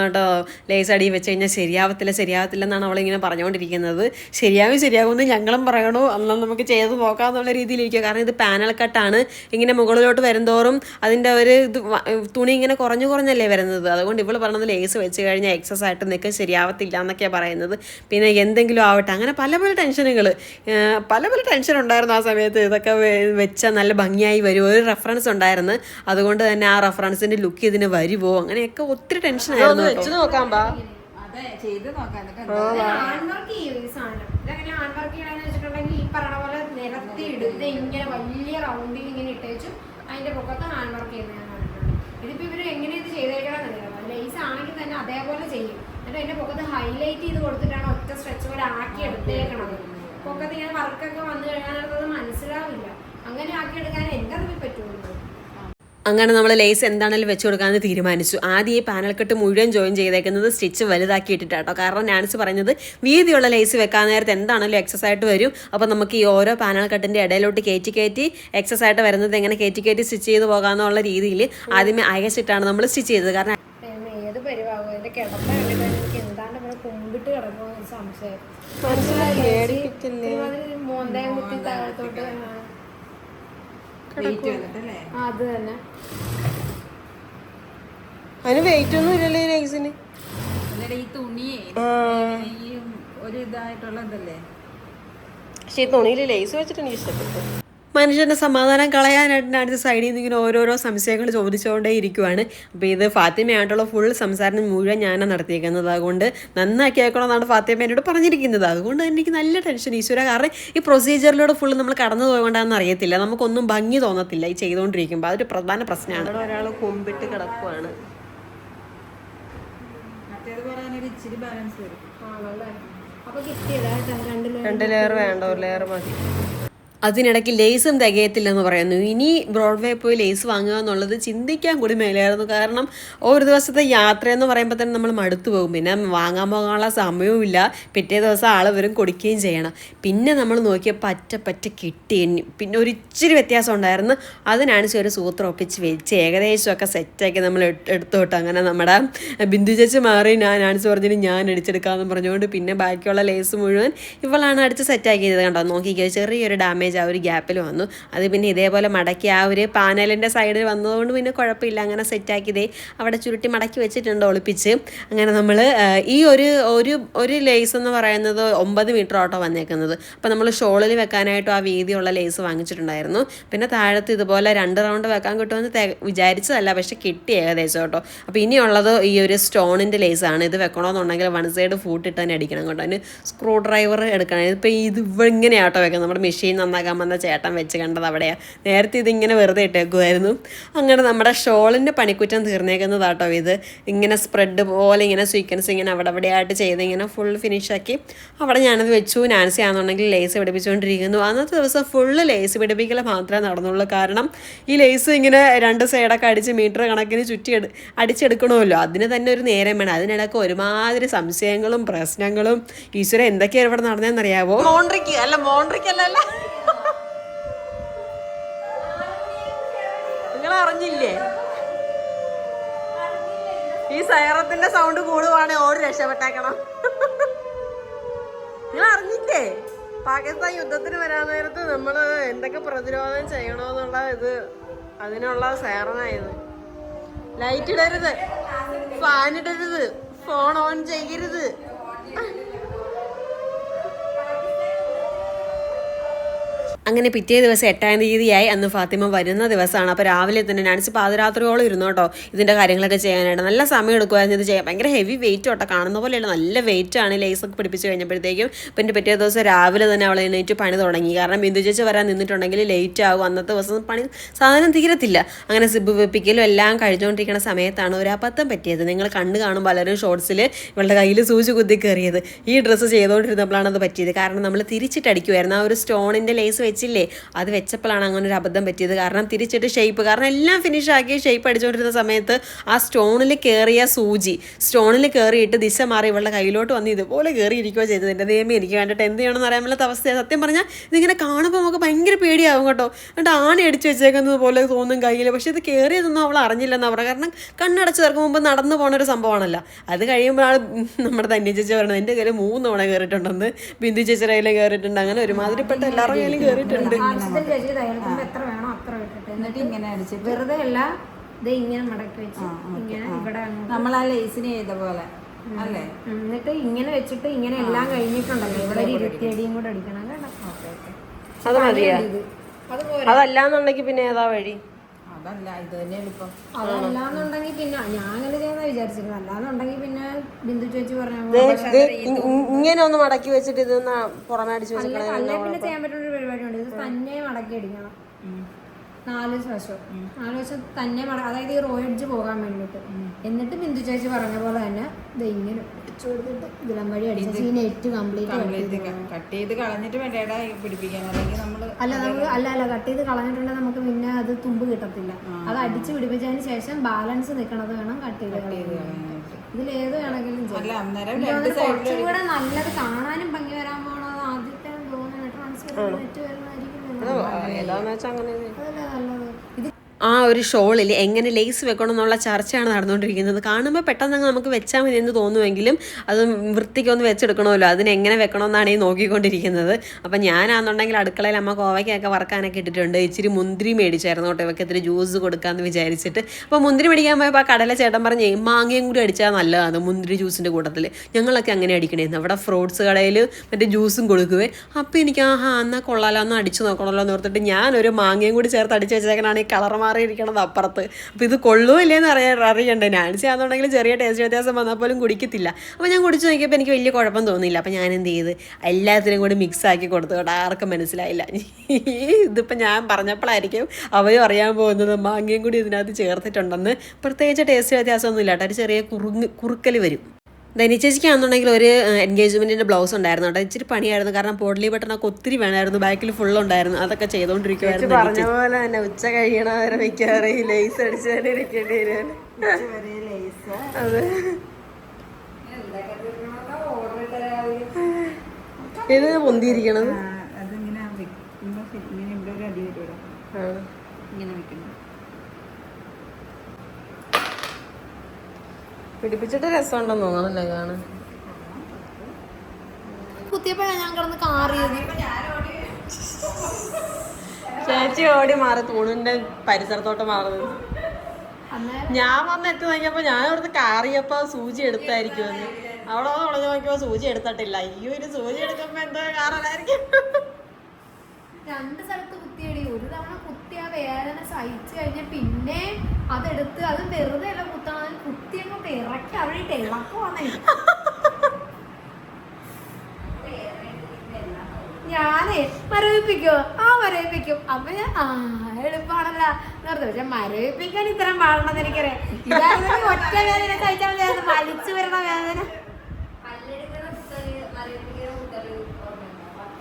ലേസ് അടിയിൽ വെച്ച് കഴിഞ്ഞാൽ ശരിയാവത്തില്ല ശരിയാവത്തില്ല എന്നാണ് അവളിങ്ങനെ പറഞ്ഞുകൊണ്ടിരിക്കുന്നത്. ശരിയാവും ശരിയാകുമെന്ന് ഞങ്ങളും പറയണു. എന്നാൽ നമുക്ക് ചെയ്ത് നോക്കാം എന്നുള്ള രീതിയിലിരിക്കുക. കാരണം ഇത് പാനൽ കട്ടാണ്. ഇങ്ങനെ മുകളിലോട്ട് വരുന്തോറും അതിന്റെ ഒരു ഇത് തുണി ഇങ്ങനെ കുറഞ്ഞു കുറഞ്ഞല്ലേ വരുന്നത്. അതുകൊണ്ട് ഇവൾ പറഞ്ഞത് ലേസ് വെച്ച് കഴിഞ്ഞാൽ എക്സസ് ആയിട്ട് നിൽക്കുക ശരിയാവത്തില്ല എന്നൊക്കെയാണ് പറയുന്നത്. പിന്നെ എന്തെങ്കിലും ആവട്ടെ. അങ്ങനെ പല പല ടെൻഷനുകൾ പല പല ടെൻഷൻ ഉണ്ടായിരുന്നു ആ സമയത്ത് ഇതൊക്കെ വെച്ചാൽ നല്ല ഭംഗിയായി വരുമോ ഒരു റെഫറൻസ് ഉണ്ടായിരുന്നു. അതുകൊണ്ട് തന്നെ ആ റെഫറൻസിന്റെ ലുക്ക് ഇതിന് വരുമോ അങ്ങനെയൊക്കെ ഒത്തിരി ടെൻഷൻ ആയിരുന്നു വെച്ച് നോക്കാം ചെയ്ത് വെച്ചിട്ടുണ്ടെങ്കിൽ ഈ പറഞ്ഞ പോലെ നിരത്തി ഇങ്ങനെ വലിയ റൗണ്ടിൽ ഇങ്ങനെ ഇട്ടേച്ചു അതിന്റെ പൊക്കത്ത് ഹാൻഡ് വർക്ക് ചെയ്യുന്ന ഇതിപ്പോ ഇവർ എങ്ങനെ ഇത് ചെയ്തേക്കണമെന്നറിയാമോ ലേസ് ആണെങ്കിൽ തന്നെ അതേപോലെ ചെയ്യും. എന്നിട്ട് അതിന്റെ പൊക്കത്ത് ഹൈലൈറ്റ് ചെയ്ത് കൊടുത്തിട്ടാണ് ഒറ്റ സ്ട്രെച്ച് പോലെ ആക്കി എടുത്തേക്കണത്. പൊക്കത്ത് ഇങ്ങനെ വർക്കൊക്കെ വന്നു കഴിഞ്ഞാൽ അത് മനസ്സിലാവില്ല. അങ്ങനെ ആക്കി എടുക്കാൻ എന്റെ അറിവിൽ പറ്റുള്ളൂ. അങ്ങനെ നമ്മൾ ലേസ് എന്താണെങ്കിലും വെച്ച് കൊടുക്കാമെന്ന് തീരുമാനിച്ചു. ആദ്യം ഈ പാനൽ കെട്ട് മുഴുവൻ ജോയിൻ ചെയ്തേക്കുന്നത് സ്റ്റിച്ച് വലുതാക്കി ഇട്ടിട്ടാട്ടോ കാരണം നാൻസ് പറഞ്ഞത് വീതിയുള്ള ലേസ് വെക്കാൻ നേരത്തെ എന്താണെങ്കിലും എക്സസ് ആയിട്ട് വരും. അപ്പോൾ നമുക്ക് ഈ ഓരോ പാനൽ കട്ടിന്റെ ഇടയിലോട്ട് കയറ്റി കയറ്റി എക്സസ് ആയിട്ട് വരുന്നത് എങ്ങനെ കയറ്റി കയറ്റി സ്റ്റിച്ച് ചെയ്ത് പോകാമെന്നുള്ള രീതിയിൽ ആദ്യമേ അയച്ചിട്ടാണ് നമ്മൾ സ്റ്റിച്ച് ചെയ്തത്. കാരണം ഏത് പരിവാകും മോന്തയും കുത്തി താഴത്തോട്ട് ആ. വെയിറ്റ് വന്നിട്ടല്ലേ ആ, അത് തന്നെ. അതിന് വെയിറ്റ് ഒന്നും ഇല്ലല്ലേ ഈ തുണിയെ ഒരു ഇതായിട്ടുള്ള ഇതല്ലേ പക്ഷേ ഈ തുണിയിൽ ലേസ് വെച്ചിട്ട് എനിക്ക് ഇഷ്ടപ്പെട്ടു. മനുഷ്യന്റെ സമാധാനം കളയാനായിട്ട് അടുത്ത സൈഡിൽ നിന്ന് ഇങ്ങനെ ഓരോരോ സംശയങ്ങൾ ചോദിച്ചുകൊണ്ടേ ഇരിക്കുവാണ്. അപ്പോൾ ഇത് ഫാത്തിമയായിട്ടുള്ള ഫുൾ സംസാരം മുഴുവൻ ഞാനാണ് നടത്തിയേക്കുന്നത്. അതുകൊണ്ട് നന്നാക്കി ആക്കണമെന്നാണ് ഫാത്തിമ എന്നോട് പറഞ്ഞിരിക്കുന്നത്. അതുകൊണ്ട് തന്നെ എനിക്ക് നല്ല ടെൻഷൻ ഈശ്വര. കാരണം ഈ പ്രൊസീജിയറിലൂടെ ഫുൾ നമ്മൾ കടന്നു പോയതുകൊണ്ടാണെന്ന് അറിയത്തില്ല. നമുക്കൊന്നും ഭംഗി തോന്നത്തില്ല ഈ ചെയ്തുകൊണ്ടിരിക്കുമ്പോൾ അതൊരു പ്രധാന പ്രശ്നമാണ്. ഒരാൾ കൊമ്പിട്ട് കിടക്കുവാണ്. രണ്ട് ലെയർ വേണ്ട. ഒരു ലെയർ മതി. അതിനിടയ്ക്ക് ലേസും തികയത്തില്ലെന്ന് പറയുന്നു. ഇനി ബ്രോഡ്വേ പോയി ലേസ് വാങ്ങുക എന്നുള്ളത് ചിന്തിക്കാൻ കൂടി മേലായിരുന്നു. കാരണം ഒരു ദിവസത്തെ യാത്രയെന്ന് പറയുമ്പോൾ തന്നെ നമ്മൾ മടുത്തു പോകും. പിന്നെ വാങ്ങാൻ പോകാനുള്ള സമയവുമില്ല. പിറ്റേ ദിവസം ആൾ വരും കൊടുക്കുകയും ചെയ്യണം. പിന്നെ നമ്മൾ നോക്കിയപ്പോൾ പറ്റ പറ്റ കിട്ടി. പിന്നെ ഒരു ഇച്ചിരി വ്യത്യാസം ഉണ്ടായിരുന്നു. അതിനാണ് ചെറിയ സൂത്രം ഒപ്പിച്ച് വെച്ച് ഏകദേശമൊക്കെ സെറ്റാക്കി നമ്മൾ എടുത്തോട്ട്. അങ്ങനെ നമ്മുടെ ബിന്ദു ചേച്ചി മാറി. ഞാൻ ആൻസ് പറഞ്ഞിട്ട് ഞാൻ അടിച്ചെടുക്കാമെന്ന് പറഞ്ഞുകൊണ്ട് പിന്നെ ബാക്കിയുള്ള ലേസ് മുഴുവൻ ഇവളാണ് അടിച്ച് സെറ്റാക്കിയത് കണ്ടോ? നോക്കിക്കോ ചെറിയൊരു ഡാമേജ് ആ ഒരു ഗ്യാപ്പിൽ വന്നു. അത് പിന്നെ ഇതേപോലെ മടക്കി ആ ഒരു പാനലിന്റെ സൈഡിൽ വന്നതുകൊണ്ട് പിന്നെ കുഴപ്പമില്ല. അങ്ങനെ സെറ്റാക്കിയതേ അവിടെ ചുരുട്ടി മടക്കി വെച്ചിട്ടുണ്ട് ഒളിപ്പിച്ച്. അങ്ങനെ നമ്മൾ ഈ ഒരു ഒരു ഒരു ലേസ് എന്ന് പറയുന്നത് ഒമ്പത് മീറ്റർ ഓട്ടോ വന്നേക്കുന്നത്. അപ്പോൾ നമ്മൾ ഷോളിൽ വെക്കാനായിട്ടും ആ വീതിയുള്ള ലേസ് വാങ്ങിച്ചിട്ടുണ്ടായിരുന്നു. പിന്നെ താഴത്ത് ഇതുപോലെ രണ്ട് റൗണ്ട് വെക്കാൻ കിട്ടുമെന്ന് വിചാരിച്ചതല്ല. പക്ഷെ കിട്ടി ഏകദേശം കേട്ടോ. അപ്പോൾ ഇനിയുള്ളത് ഈ ഒരു സ്റ്റോണിന്റെ ആണ്. ഇത് വെക്കണമെന്നുണ്ടെങ്കിൽ വൺ സൈഡ് ഫൂട്ടിട്ട് തന്നെ അടിക്കണം കേട്ടോ. അതിന് സ്ക്രൂ ഡ്രൈവർ എടുക്കണം. ഇപ്പോൾ ഇത് ഇങ്ങനെയാട്ടോ വെക്കുന്നത്. നമ്മുടെ മെഷീൻ നന്നാക്കാൻ വന്ന ചേട്ടൻ വെച്ച് കണ്ടത് അവിടെയാണ് നേരത്തെ ഇതിങ്ങനെ വെറുതെ ഇട്ടേക്കുമായിരുന്നു അങ്ങനെ നമ്മുടെ ഷോളിന്റെ പണിക്കുറ്റം തീർന്നേക്കുന്നതാട്ടോ ഇത്. ഇങ്ങനെ സ്പ്രെഡ് പോലെ ഇങ്ങനെ സ്വീക്വൻസ് ഇങ്ങനെ അവിടെ അവിടെ ആയിട്ട് ചെയ്ത് ഇങ്ങനെ ഫുൾ ഫിനിഷാക്കി അവിടെ ഞാനത് വെച്ചു. നാൻസി ആണെന്നുണ്ടെങ്കിൽ ലേസ് പിടിപ്പിച്ചുകൊണ്ടിരിക്കുന്നു. അന്നത്തെ ദിവസം ഫുള്ള് ലേസ് പിടിപ്പിക്കൽ മാത്രമേ നടന്നുള്ളൂ. കാരണം ഈ ലേസ് ഇങ്ങനെ രണ്ട് സൈഡൊക്കെ അടിച്ച് മീറ്റർ കണക്കിന് ചുറ്റി അടിച്ചെടുക്കണമല്ലോ. അതിന് തന്നെ ഒരു നേരം വേണം. അതിനിടയ്ക്ക് ഒരുമാതിരി സംശയങ്ങളും പ്രശ്നങ്ങളും. ഈശ്വര എന്തൊക്കെയാണ് ഇവിടെ നടന്നതെന്നറിയാവോ? മോണ്ട്രിക്ക് അല്ല മോണ്ട്രിക്ക് അല്ലല്ല അറിഞ്ഞില്ലേ ഈ സൈറത്തിന്റെ സൗണ്ട് കൂടുവാണ് ഓടി രക്ഷപ്പെട്ടേക്കണം. നിങ്ങൾ അറിഞ്ഞില്ലേ? പാകിസ്ഥാൻ യുദ്ധത്തിന് വരാൻ നേരത്ത് നമ്മൾ എന്തൊക്കെ പ്രതിരോധം ചെയ്യണമെന്നുള്ള ഇത് അതിനുള്ള സൈറനായത് ലൈറ്റ് ഇടരുത്. ഫാൻ ഇടരുത്. ഫോൺ ഓൺ ചെയ്യരുത്. അങ്ങനെ പിറ്റേ ദിവസം എട്ടാം തീയതിയായി അന്ന് ഫാത്തിമ വരുന്ന ദിവസമാണ്. അപ്പോൾ രാവിലെ തന്നെ നാൻസി പാതിരാത്രിയോളം ഇരുന്നു കേട്ടോ. ഇതിന്റെ കാര്യങ്ങളൊക്കെ ചെയ്യാനായിട്ട്. നല്ല സമയം എടുക്കുമായിരുന്നു ഇത് ചെയ്യാൻ. ഭയങ്കര ഹെവി വെയിറ്റ് കേട്ടോ. കാണുന്ന പോലെയല്ല. നല്ല വെയിറ്റ് ആണ് ലേസൊക്കെ പിടിപ്പിച്ച് കഴിഞ്ഞപ്പോഴത്തേക്കും. പിന്നെ പിറ്റേ ദിവസം രാവിലെ തന്നെ അവൾ എണീറ്റ് പണി തുടങ്ങി. കാരണം ബിന്ദു ചേച്ചി വരാൻ നിന്നിട്ടുണ്ടെങ്കിൽ ലേറ്റ് ആകും. അന്നത്തെ ദിവസം പണി സാധനം തീരത്തില്ല. അങ്ങനെ സിബ് വെപ്പിക്കലും എല്ലാം കഴിഞ്ഞുകൊണ്ടിരിക്കുന്ന സമയത്താണ് ഒരു അബദ്ധം പറ്റിയത്. നിങ്ങൾ കണ്ണ് കാണും പലരും ഷോർട്സിൽ ഇവളുടെ കയ്യിൽ സൂചി കുത്തി കയറിയത്. ഈ ഡ്രസ്സ് ചെയ്തുകൊണ്ടിരുന്നപ്പോഴാണ് അത് പറ്റിയത്. കാരണം നമ്മൾ തിരിച്ചിട്ടടിക്കുമായിരുന്നു ആ ഒരു സ്റ്റോണിന്റെ ലേസ് വെച്ചില്ലേ? അത് വെച്ചപ്പോഴാണ് അങ്ങനെ ഒരു അബദ്ധം പറ്റിയത്. കാരണം തിരിച്ചിട്ട് ഷേപ്പ് കാരണം എല്ലാം ഫിനിഷ് ആക്കി ഷേപ്പ് അടിച്ചുകൊണ്ടിരുന്ന സമയത്ത് ആ സ്റ്റോണിൽ കയറിയ സൂചി സ്റ്റോണിൽ കയറിയിട്ട് ദിശ മാറി ഇവളുടെ കയ്യിലോട്ട് വന്ന് ഇതുപോലെ കയറിയിരിക്കുകയോ ചെയ്തത്. എന്റെ ദൈവം എനിക്ക് വേണ്ടിയിട്ട് എന്ത് ചെയ്യണമെന്ന് അറിയാൻ പറ്റാത്ത അവസ്ഥയാണ് സത്യം പറഞ്ഞാൽ ഇതിങ്ങനെ കാണുമ്പോൾ നമുക്ക് ഭയങ്കര പേടിയാവും കേട്ടോ. എന്നിട്ട് ആണി അടിച്ച് വെച്ചേക്കുന്നത് പോലെ തോന്നും കയ്യിൽ പക്ഷേ ഇത് കയറിയതൊന്നും അവൾ അറിഞ്ഞില്ലെന്ന് പറയുക കാരണം കണ്ണടച്ച് തീർക്കും മുമ്പ് നടന്നു പോണ ഒരു സംഭവമാണല്ലോ. അത് കഴിയുമ്പോഴാണ് നമ്മുടെ തന്നെ ചേച്ചി പറയുന്നത് എന്റെ കയ്യിൽ മൂന്ന് തവണ കയറിയിട്ടുണ്ടെന്ന് ബിന്ദു ചേച്ചിയുടെ കയ്യിൽ കയറിയിട്ടുണ്ട് അങ്ങനെ ഒരുമാതിരിപ്പെട്ട എല്ലാവരുടെ കയ്യിലും ആവശ്യത്തിന് ചേച്ചി എത്ര വേണോ അത്ര എന്നിട്ട് ഇങ്ങനെ അടിച്ചിട്ട്. വെറുതെ അല്ല ഇത് ഇങ്ങനെ മടക്കി വെച്ച് ഇങ്ങനെ ഇവിടെ നമ്മൾ ആ ലേസിന് ചെയ്ത പോലെ അല്ലേ? എന്നിട്ട് ഇങ്ങനെ വെച്ചിട്ട് ഇങ്ങനെ എല്ലാം കഴിഞ്ഞിട്ടുണ്ടല്ലോ. ഇവിടെ ഒരു ഇരുത്തിയടിയും കൂടെ അടിക്കണം കേട്ടോ. അത് മതിയാ. അതല്ലാന്നുണ്ടെങ്കിൽ പിന്നെ ഏതാ വഴി? അതല്ല ഇത് തന്നെ എളുപ്പം അതല്ലാന്നുണ്ടെങ്കിൽ പിന്നെ ഞാൻ അങ്ങനെ ചെയ്യുന്ന വിചാരിച്ചിരുന്നു. അല്ലാന്നുണ്ടെങ്കിൽ പിന്നെ ബിന്ദു ചേച്ചി പറഞ്ഞു ഇങ്ങനെ ഒന്ന് മടക്കി വെച്ചിട്ട് ഇത് പുറമേ അടിച്ചു വെച്ചിട്ട് പിന്നെ ചെയ്യാൻ പറ്റുന്ന ഒരു പരിപാടിയുണ്ട്. ഇത് തന്നെ മടക്കി അടിക്കണം. നാല് വശം നാല് വശം തന്നെ മട അതായത് ഈ റോ എഡ്ജ് പോകാൻ വേണ്ടിയിട്ട്. എന്നിട്ട് ബിന്ദു ചേച്ചി പറഞ്ഞ പോലെ തന്നെ ഇത് ഇങ്ങനെ വെച്ച് കൊടുത്തിട്ട് ഇതിലം വഴി അടിച്ചു ഈ നെറ്റ് കംപ്ലീറ്റ് കട്ട് ചെയ്ത് കളഞ്ഞിട്ട് വേണ്ടേടാ പിടിപ്പിക്കാൻ. അല്ലെങ്കിൽ നമ്മൾ അല്ല നമുക്ക് അല്ല അല്ല കട്ട് ചെയ്ത് കളഞ്ഞിട്ടുണ്ടെങ്കിൽ നമുക്ക് പിന്നെ അത് തുമ്പ് കിട്ടത്തില്ല. അത് അടിച്ച് പിടിപ്പിച്ചതിന് ശേഷം ബാലൻസ് നിൽക്കണത് വേണം കട്ട് ചെയ്ത് ഇതിൽ ഏത് വേണമെങ്കിലും അല്ല അന്നേരം രണ്ട് സൈഡിൽ കുറച്ചും കൂടെ നല്ലത് കാണാനും ഭംഗി വരാൻ പോണത് ആദ്യത്തെ തോന്നുന്നു. ട്രാൻസ്ഫർ നെറ്റ് വരുന്നതായിരിക്കും നല്ലത്. ഏതാന്ന് വെച്ചാൽ അങ്ങനെ ആ ഒരു ഷോളിൽ എങ്ങനെ ലേസ് വെക്കണം എന്നുള്ള ചർച്ചയാണ് നടന്നുകൊണ്ടിരിക്കുന്നത്. കാണുമ്പോൾ പെട്ടെന്ന് അങ്ങ് നമുക്ക് വെച്ചാൽ മതി എന്ന് തോന്നുമെങ്കിലും അത് വൃത്തിക്കൊന്ന് വെച്ചെടുക്കണമല്ലോ. അതിന് എങ്ങനെ വെക്കണമെന്നാണ് ഈ നോക്കിക്കൊണ്ടിരിക്കുന്നത്. അപ്പം ഞാനാണെന്നുണ്ടെങ്കിൽ അടുക്കളയിൽ അമ്മ കോവയ്ക്കൊക്കെ വറക്കാനൊക്കെ ഇട്ടിട്ടുണ്ട്. ഇച്ചിരി മുന്തിരി മേടിച്ചായിരുന്നു കേട്ടോ. ഇവയ്ക്ക് ഇത്തിരി ജ്യൂസ് കൊടുക്കാമെന്ന് വിചാരിച്ചിട്ട്. അപ്പോൾ മുന്തിരി മേടിക്കാൻ പോയപ്പോൾ ആ കടല ചേട്ടൻ പറഞ്ഞേ മാങ്ങയും കൂടി അടിച്ചാൽ നല്ലതാണ് മുന്തിരി ജ്യൂസിന്റെ കൂട്ടത്തിൽ ഞങ്ങളൊക്കെ അങ്ങനെ അടിക്കണേന്ന് അവിടെ ഫ്രൂട്ട്സ് കടയിൽ മറ്റേ ജ്യൂസും കൊടുക്കുവേ. അപ്പോൾ എനിക്ക് ആഹാ എന്നാൽ കൊള്ളാലോ ഒന്ന് അടിച്ചു നോക്കണമല്ലോ എന്ന് ഓർത്തിട്ട് ഞാനൊരു മാങ്ങയും കൂടി ചേർത്ത് അടിച്ച് വെച്ചേക്കാനാണ് ഈ കളർ മാറിയിരിക്കണത് അപ്പുറത്ത്. അപ്പോൾ ഇത് കൊള്ളുമോ ഇല്ലേന്ന് അറിയാൻ അറിയണ്ടേ. നാൻസി ആണെന്നുണ്ടെങ്കിൽ ചെറിയ ടേസ്റ്റ് വ്യത്യാസം വന്നാൽ പോലും കുടിക്കത്തില്ല. അപ്പോൾ ഞാൻ കുടിച്ച് നോക്കിയപ്പോൾ എനിക്ക് വലിയ കുഴപ്പം തോന്നിയില്ല. അപ്പോൾ ഞാൻ എന്ത് ചെയ്ത്? എല്ലാത്തിനും കൂടി മിക്സ് ആക്കി കൊടുത്തു കേട്ടോ. ആർക്കും മനസ്സിലായില്ല. ഇതിപ്പോൾ ഞാൻ പറഞ്ഞപ്പോഴായിരിക്കും അവരും അറിയാൻ പോകുന്നത്. മാങ്ങയും കൂടി ഇതിനകത്ത് ചേർത്തിട്ടുണ്ടെന്ന്. പ്രത്യേകിച്ച് ടേസ്റ്റ് വ്യത്യാസമൊന്നുമില്ല കേട്ടോ. ഒരു ചെറിയ കുറുങ്ങ് കുറുക്കൽ വരും. ധനി ചേച്ചിക്കാണെന്നുണ്ടെങ്കിൽ ഒരു എൻഗേജ്മെന്റിന്റെ ബ്ലൗസ് ഉണ്ടായിരുന്നു കേട്ടോ. ഇച്ചിരി പണിയായിരുന്നു. കാരണം പോഡ്ലി ബട്ടണൊക്കെ ഒത്തിരി വേണമായിരുന്നു. ബാക്കിൽ ഫുൾ ഉണ്ടായിരുന്നു. അതൊക്കെ ചെയ്തുകൊണ്ടിരിക്കുവായിരുന്നു പറഞ്ഞ പോലെ തന്നെ ഉച്ച കഴിയണവരെ മിക്കവാറും ഈ ലേസ് അടിച്ചു തന്നെ ഇരിക്കേണ്ടി വരും. അതെ. ഇത് പൊന്തിയിരിക്കണത്? അതിങ്ങനെ ഇവിടെ ഒരു അടി വരും ഇങ്ങനെ വെക്കണം പിടിപ്പിച്ചിട്ട് രസമുണ്ടെന്ന് തോന്നുന്നില്ല കാണാൻ? കുത്തിയപ്പോഴാണ് ഞാൻ കിടന്ന് കാറിയത്. ചേച്ചി ഓടി മാറി തൂണിന്റെ പരിസരത്തോട്ട് മാറുന്നത്. ഞാൻ വന്ന് എത്തി നോക്കിയപ്പോ ഞാൻ അവിടുന്ന് കാറിയപ്പോ സൂചി എടുത്തായിരിക്കും എന്ന് അവിടെ വന്ന് വിളഞ്ഞു നോക്കിയപ്പോ സൂചി എടുത്തിട്ടില്ല. ഈ ഒരു സൂചി എടുക്കുമ്പോ എന്തോ കാറായിരിക്കും രണ്ട് സ്ഥലത്ത് കുത്തിയടി. ഒരു തവണ കുത്തി ആ വേദന സഹിച്ചു കഴിഞ്ഞ പിന്നെ അതെടുത്ത് അത് വെറുതെ അല്ല കുത്തണം അത് കുത്തി അങ്ങോട്ട് ഇറക്കി അവിടെ ഇളക്കുവാന്നേ ഞാനേ മരവിപ്പിക്കോ ആ മരവിപ്പിക്കും. അപ്പൊ ഞാൻ ആ എളുപ്പമാണല്ലോ നിർത്തി. പക്ഷെ മരവിപ്പിക്കാൻ ഇത്തരം പാടണമെന്ന് എനിക്കറിയാം. ഒറ്റ വേദന മതി. വലിച്ചു വരണ വേദന.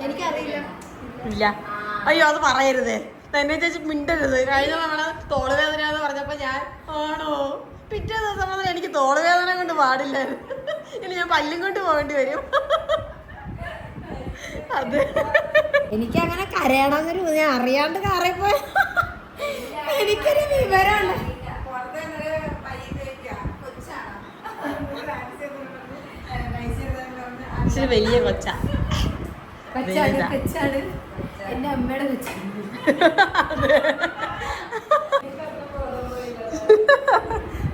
എനിക്കറിയില്ല. ഇല്ല. അയ്യോ അത് പറയരുതേ. തന്നെ ചേച്ചി മിണ്ടരുത്. കഴിഞ്ഞ തവണ തോൾ വേദന എന്ന് പറഞ്ഞപ്പോ ഞാൻ ആണോ? പിറ്റേ ദിവസം മുതൽ എനിക്ക് തോൾ വേദന കൊണ്ട് പാടില്ലായിരുന്നു. ഇനി ഞാൻ പല്ലും കൊണ്ട് പോകേണ്ടി വരും. അത്. എനിക്ക് അങ്ങനെ കരയണമെന്നൊരു ഞാൻ അറിയാണ്ട് കാറിപ്പോയ. എനിക്കൊരു വിവരമുണ്ട് ഇച്ചിരി വലിയ കൊച്ചാ. കൊച്ചാണ് കൊച്ചാണ്. എന്റെ അമ്മയുടെ കൊച്ചാണ്.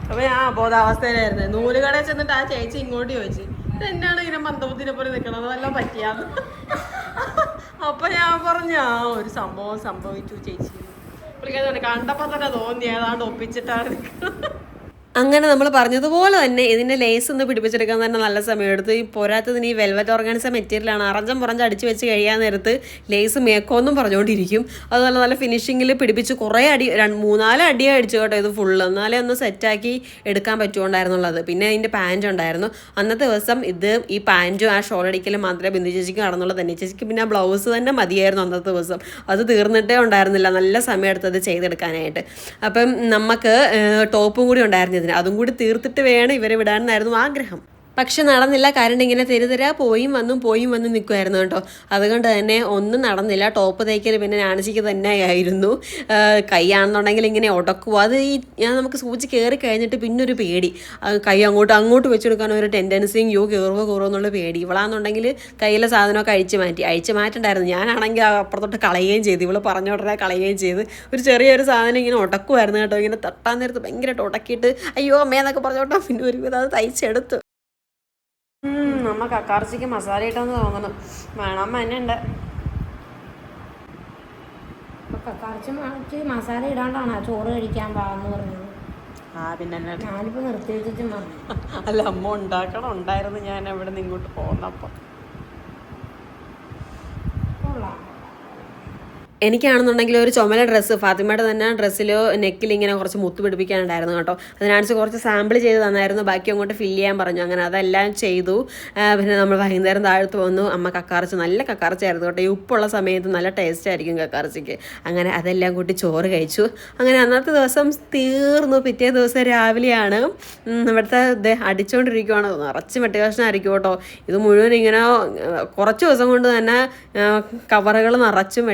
അപ്പൊ ഞാൻ അബോധാവസ്ഥയിലായിരുന്നു. നൂലുകടയിൽ ചെന്നിട്ട് ആ ചേച്ചി ഇങ്ങോട്ട് ചോദിച്ചു ഇതെന്നാണ് ഇങ്ങനെ മന്ദബുദ്ധിനെ പോലെ നിൽക്കണത് നല്ല പറ്റിയാന്ന്? അപ്പൊ ഞാൻ പറഞ്ഞു ആ ഒരു സംഭവം സംഭവിച്ചു ചേച്ചി. കണ്ടപ്പോ തന്നെ തോന്നി ഏതാണ്ട് ഒപ്പിച്ചിട്ടാണ് നിൽക്കുന്നത് അങ്ങനെ നമ്മൾ പറഞ്ഞതുപോലെ തന്നെ ഇതിന്റെ ലേസ് ഒന്ന് പിടിപ്പിച്ചെടുക്കാൻ തന്നെ നല്ല സമയമെടുത്ത് ഈ പോരാത്തതിന് ഈ വെൽവെറ്റ് ഓർഗാനിസ മെറ്റീരിയലാണ് അറഞ്ചം പറഞ്ഞ് അടിച്ച് വെച്ച് കഴിയാൻ നേരത്ത് ലേസ് മേക്കോന്നും പറഞ്ഞുകൊണ്ടിരിക്കും. അതുപോലെ നല്ല ഫിനിഷിങ്ങിൽ പിടിപ്പിച്ച് കുറേ അടി രണ്ട് മൂന്നാൽ അടിയാണ് അടിച്ചു കേട്ടോ ഇത് ഫുള്ള് എന്നാലേ ഒന്ന് സെറ്റാക്കി എടുക്കാൻ പറ്റുകൊണ്ടായിരുന്നുള്ളത് പിന്നെ അതിന്റെ പാന്റ് ഉണ്ടായിരുന്നു. അന്നത്തെ ദിവസം ഇത് ഈ പാന്റും ആ ഷോൾ അടിക്കലും മാത്രമേ ബിന്ദു ചേച്ചിക്ക് നടന്നുള്ളൂ തന്നെ ചേച്ചിക്ക് പിന്നെ ബ്ലൗസ് തന്നെ മതിയായിരുന്നു അന്നത്തെ ദിവസം. അത് തീർന്നിട്ടേ ഉണ്ടായിരുന്നില്ല. നല്ല സമയം എടുത്തത് ചെയ്തെടുക്കാനായിട്ട്. അപ്പം നമുക്ക് ടോപ്പും കൂടി ഉണ്ടായിരുന്നു ഇതിന് അതും കൂടി തീർത്തിട്ട് വേണം ഇവരെ വിടാനെന്നായിരുന്നു ആഗ്രഹം. പക്ഷെ നടന്നില്ല. കാരണം ഇങ്ങനെ തെരുതെരാ പോയും വന്നും പോയും വന്നും നിൽക്കുമായിരുന്നു കേട്ടോ. അതുകൊണ്ട് തന്നെ ഒന്നും നടന്നില്ല. ടോപ്പ് തേക്കൽ പിന്നെ നാണിച്ചിക്ക് തന്നെ ആയിരുന്നു കൈയാണെന്നുണ്ടെങ്കിൽ ഇങ്ങനെ ഉടക്കും അത് ഈ ഞാൻ നമുക്ക് സൂചി കയറി കഴിഞ്ഞിട്ട് പിന്നെ ഒരു പേടി കൈ അങ്ങോട്ട് അങ്ങോട്ട് വെച്ചെടുക്കാൻ ഒരു ടെൻഡൻസിയും യോ കയറുവോ കയറുമോ എന്നുള്ള പേടി. ഇവളാണെന്നുണ്ടെങ്കിൽ കയ്യിലെ സാധനമൊക്കെ അഴിച്ചു മാറ്റി. അഴിച്ചു മാറ്റണ്ടായിരുന്നു. ഞാനാണെങ്കിൽ അപ്പുറത്തോട്ട് കളയുകയും ചെയ്തു. ഇവൾ പറഞ്ഞു ഉടനെ കളയുകയും ചെയ്ത്. ഒരു ചെറിയൊരു സാധനം ഇങ്ങനെ ഉടക്കുമായിരുന്നു കേട്ടോ. ഇങ്ങനെ തട്ടാൻ നേരത്ത് ഭയങ്കരമായിട്ട് ഉടക്കിയിട്ട് അയ്യോ അമ്മയെന്നൊക്കെ പറഞ്ഞോട്ടോ പിന്നെ ഒരു അത് തയ്ച്ചെടുത്തു. നമ്മ കക്കാർച്ചിക്ക് മസാല ഇട്ടെന്ന് തോന്നുന്നു വേണം തന്നെ ഉണ്ട് മസാല ഇടാണ്ടാണ് ചോറ് കഴിക്കാൻ പാന്ന് പറഞ്ഞത്. ആ പിന്നെ. ഞാനിപ്പോ നിർത്തി വെച്ചിട്ട് അല്ല അമ്മ ഉണ്ടാക്കണം. ഉണ്ടായിരുന്നു ഞാൻ എവിടെ നിന്ന് ഇങ്ങോട്ട് പോന്നപ്പോ. എനിക്കാണെന്നുണ്ടെങ്കിൽ ഒരു ചുമല ഡ്രസ്സ് ഫാത്തിമയുടെ തന്നെ ഡ്രസ്സിൽ നെക്കിൽ ഇങ്ങനെ കുറച്ച് മുത്ത് പിടിപ്പിക്കാനുണ്ടായിരുന്നു കേട്ടോ. അതിനനുസരിച്ച് കുറച്ച് സാമ്പിൾ ചെയ്ത് തന്നായിരുന്നു. ബാക്കി അങ്ങോട്ട് ഫില്ല് ചെയ്യാൻ പറഞ്ഞു. അങ്ങനെ അതെല്ലാം ചെയ്തു. പിന്നെ നമ്മൾ വൈകുന്നേരം താഴത്ത് വന്നു. അമ്മ കക്കാറച്ച് നല്ല കക്കാറച്ചായിരുന്നു കേട്ടോ. ഈ ഉപ്പുള്ള സമയത്ത് നല്ല ടേസ്റ്റ് ആയിരിക്കും കക്കാർച്ചയ്ക്ക് അങ്ങനെ അതെല്ലാം കൂട്ടി ചോറ് കഴിച്ചു. അങ്ങനെ അന്നത്തെ ദിവസം തീർന്നു. പിറ്റേ ദിവസം രാവിലെയാണ്. ഇവിടുത്തെ ഇത് അടിച്ചുകൊണ്ടിരിക്കുവാണ് നിറച്ച് വെട്ടുകഷ്ണമായിരിക്കും കേട്ടോ. ഇത് മുഴുവൻ ഇങ്ങനെ കുറച്ച് ദിവസം കൊണ്ട് തന്നെ കവറുകൾ നിറച്ചും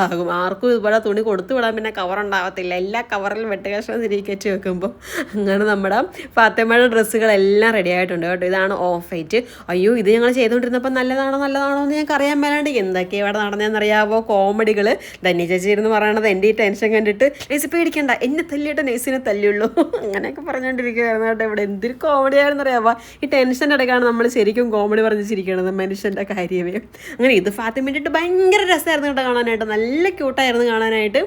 വെട്ടുകഷ്ണങ്ങളാകും ആർക്കും ഇതുപോലെ തുണി കൊടുത്തു വിടാൻ പിന്നെ കവർ ഉണ്ടാവത്തില്ല. എല്ലാ കവറിലും വെട്ടുകഷ്ണം തിരികെച്ച് വെക്കുമ്പോൾ അങ്ങനെ നമ്മുടെ ഫാത്തിമയുടെ ഡ്രസ്സുകളെല്ലാം റെഡി ആയിട്ടുണ്ട് കേട്ടോ. ഇതാണ് ഓഫ് വൈറ്റ് അയ്യോ ഇത് ഞങ്ങൾ ചെയ്തുകൊണ്ടിരുന്നപ്പോൾ നല്ലതാണോ നല്ലതാണോ എന്ന് ഞങ്ങൾക്ക് അറിയാൻ മേലാണ്ട് എന്തൊക്കെ ഇവിടെ നടന്നതെന്നറിയാവോ? കോമഡികൾ ധന്യ ചേച്ചി ഇരുന്ന് പറയണത് എന്റെ ഈ ടെൻഷൻ കണ്ടിട്ട് നെയ്സ് പേടിക്കണ്ട. എന്നെ തല്ലിയിട്ട് നെയ്സിനെ തല്ലിയുള്ളൂ. അങ്ങനെയൊക്കെ പറഞ്ഞുകൊണ്ടിരിക്കുകയായിരുന്നു കേട്ടോ. ഇവിടെ എന്തൊരു കോമഡി ആയിരുന്നു അറിയാവോ? ഈ ടെൻഷന്റെ ഇടയ്ക്കാണ് നമ്മൾ ശരിക്കും കോമഡി പറഞ്ഞ് ചിരിക്കണത് മനുഷ്യന്റെ കാര്യമേ. അങ്ങനെ ഇത് ഫാത്തിമിട്ടിട്ട് ഭയങ്കര രസമായിരുന്നു കേട്ടോ കാണാനായിട്ട്. നല്ല ക്യൂട്ടായിരുന്നു കാണാനായിട്ട്.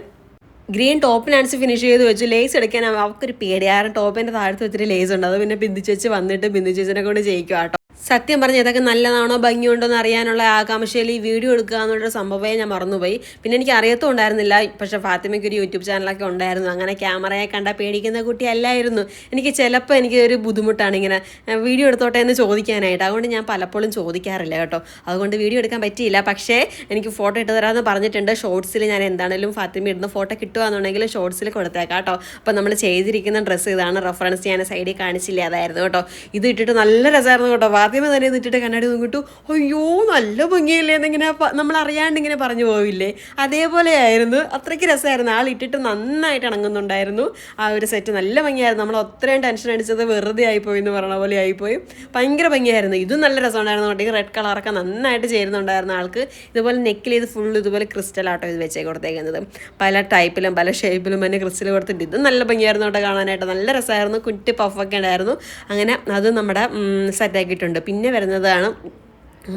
ഗ്രീൻ ടോപ്പിനനുസരിച്ച് ഫിനിഷ് ചെയ്ത് വെച്ചു. ലേസ് എടുക്കാൻ അവർക്കൊരു പേടിയാറ് ടോപ്പിന്റെ താഴത്ത് വെച്ചിട്ട് ലേസ് ഉണ്ട്. അത് പിന്നെ ബിന്ദുച്ചേച്ച് വന്നിട്ട് ബിന്ദുച്ചേച്ചിനെ കൊണ്ട് ജയിക്കും കേട്ടോ സത്യം പറഞ്ഞ ഇതൊക്കെ നല്ലതാണോ ഭംഗിയുണ്ടോ എന്ന് അറിയാനുള്ള ആകാംക്ഷയിൽ ഈ വീഡിയോ എടുക്കുക എന്നുള്ളൊരു സംഭവമേ ഞാൻ മറന്നുപോയി. പിന്നെ എനിക്ക് അറിയത്തും ഉണ്ടായിരുന്നില്ല. പക്ഷേ ഫാത്തിമയ്ക്ക് ഒരു യൂട്യൂബ് ചാനലൊക്കെ ഉണ്ടായിരുന്നു. അങ്ങനെ ക്യാമറയെ കണ്ട പേടിക്കുന്ന കുട്ടി അല്ലായിരുന്നു. എനിക്ക് ചിലപ്പോൾ എനിക്ക് ഒരു ബുദ്ധിമുട്ടാണ് ഇങ്ങനെ "ഏഹ്, വീഡിയോ എടുത്തോട്ടെ എന്ന് ചോദിക്കാനായിട്ട്. അതുകൊണ്ട് ഞാൻ പലപ്പോഴും ചോദിക്കാറില്ല കേട്ടോ. അതുകൊണ്ട് വീഡിയോ എടുക്കാൻ പറ്റിയില്ല. പക്ഷേ എനിക്ക് ഫോട്ടോ ഇട്ട് തരാമെന്ന് പറഞ്ഞിട്ടുണ്ട്. ഷോർട്സിൽ ഞാൻ എന്താണെങ്കിലും ഫാത്തിമ ഇടുന്ന ഫോട്ടോ കിട്ടുകയെന്നുണ്ടെങ്കിൽ ഷോർട്സിൽ കൊടുത്തേക്കാം കേട്ടോ. അപ്പോൾ നമ്മൾ ചെയ്തിരിക്കുന്ന ഡ്രസ്സ് ഇതാണ് റെഫറൻസ്. ഞാൻ സൈഡിൽ കാണിച്ചില്ല. അതായിരുന്നു കേട്ടോ. ഇത് ഇട്ടിട്ട് നല്ല രസമായിരുന്നു കേട്ടോ. ഫാത്തിമ തന്നെ നിന്നിട്ട് കണ്ണാടി നോക്കിട്ടു അയ്യോ നല്ല ഭംഗിയല്ലേ എന്നിങ്ങനെ നമ്മൾ അറിയാണ്ട് ഇങ്ങനെ പറഞ്ഞു പോവില്ലേ? അതേപോലെ ആയിരുന്നു. അത്രയ്ക്ക് രസമായിരുന്നു. ആൾ ഇട്ടിട്ട് നന്നായിട്ട് ഇണങ്ങുന്നുണ്ടായിരുന്നു ആ ഒരു സെറ്റ് നല്ല ഭംഗിയായിരുന്നു. നമ്മൾ അത്രയും ടെൻഷൻ അടിച്ചത് വെറുതെ ആയിപ്പോയി എന്ന് പറഞ്ഞ പോലെ ആയിപ്പോയി. ഭയങ്കര ഭംഗിയായിരുന്നു. ഇതും നല്ല രസമുണ്ടായിരുന്നു. കേട്ടോ റെഡ് കളറൊക്കെ നന്നായിട്ട് ചേരുന്നുണ്ടായിരുന്നു ആൾക്ക്. ഇതുപോലെ നെക്കിൽ ഇത് ഫുൾ ഇതുപോലെ ക്രിസ്റ്റൽ ആട്ടോ ഇത് വെച്ചേ കൊടുത്തേക്കുന്നത്. പല ടൈപ്പിലും പല ഷേപ്പിലും തന്നെ ക്രിസ്റ്റൽ കൊടുത്തിട്ട് ഇതും നല്ല ഭംഗിയായിരുന്നു കേട്ടോ കാണാനായിട്ട്. നല്ല രസമായിരുന്നു. കുറ്റി പഫൊക്കെ ഉണ്ടായിരുന്നു. അങ്ങനെ അത് നമ്മുടെ സെറ്റാക്കിയിട്ടുണ്ട് പിന്നെ വരുന്നതാണ്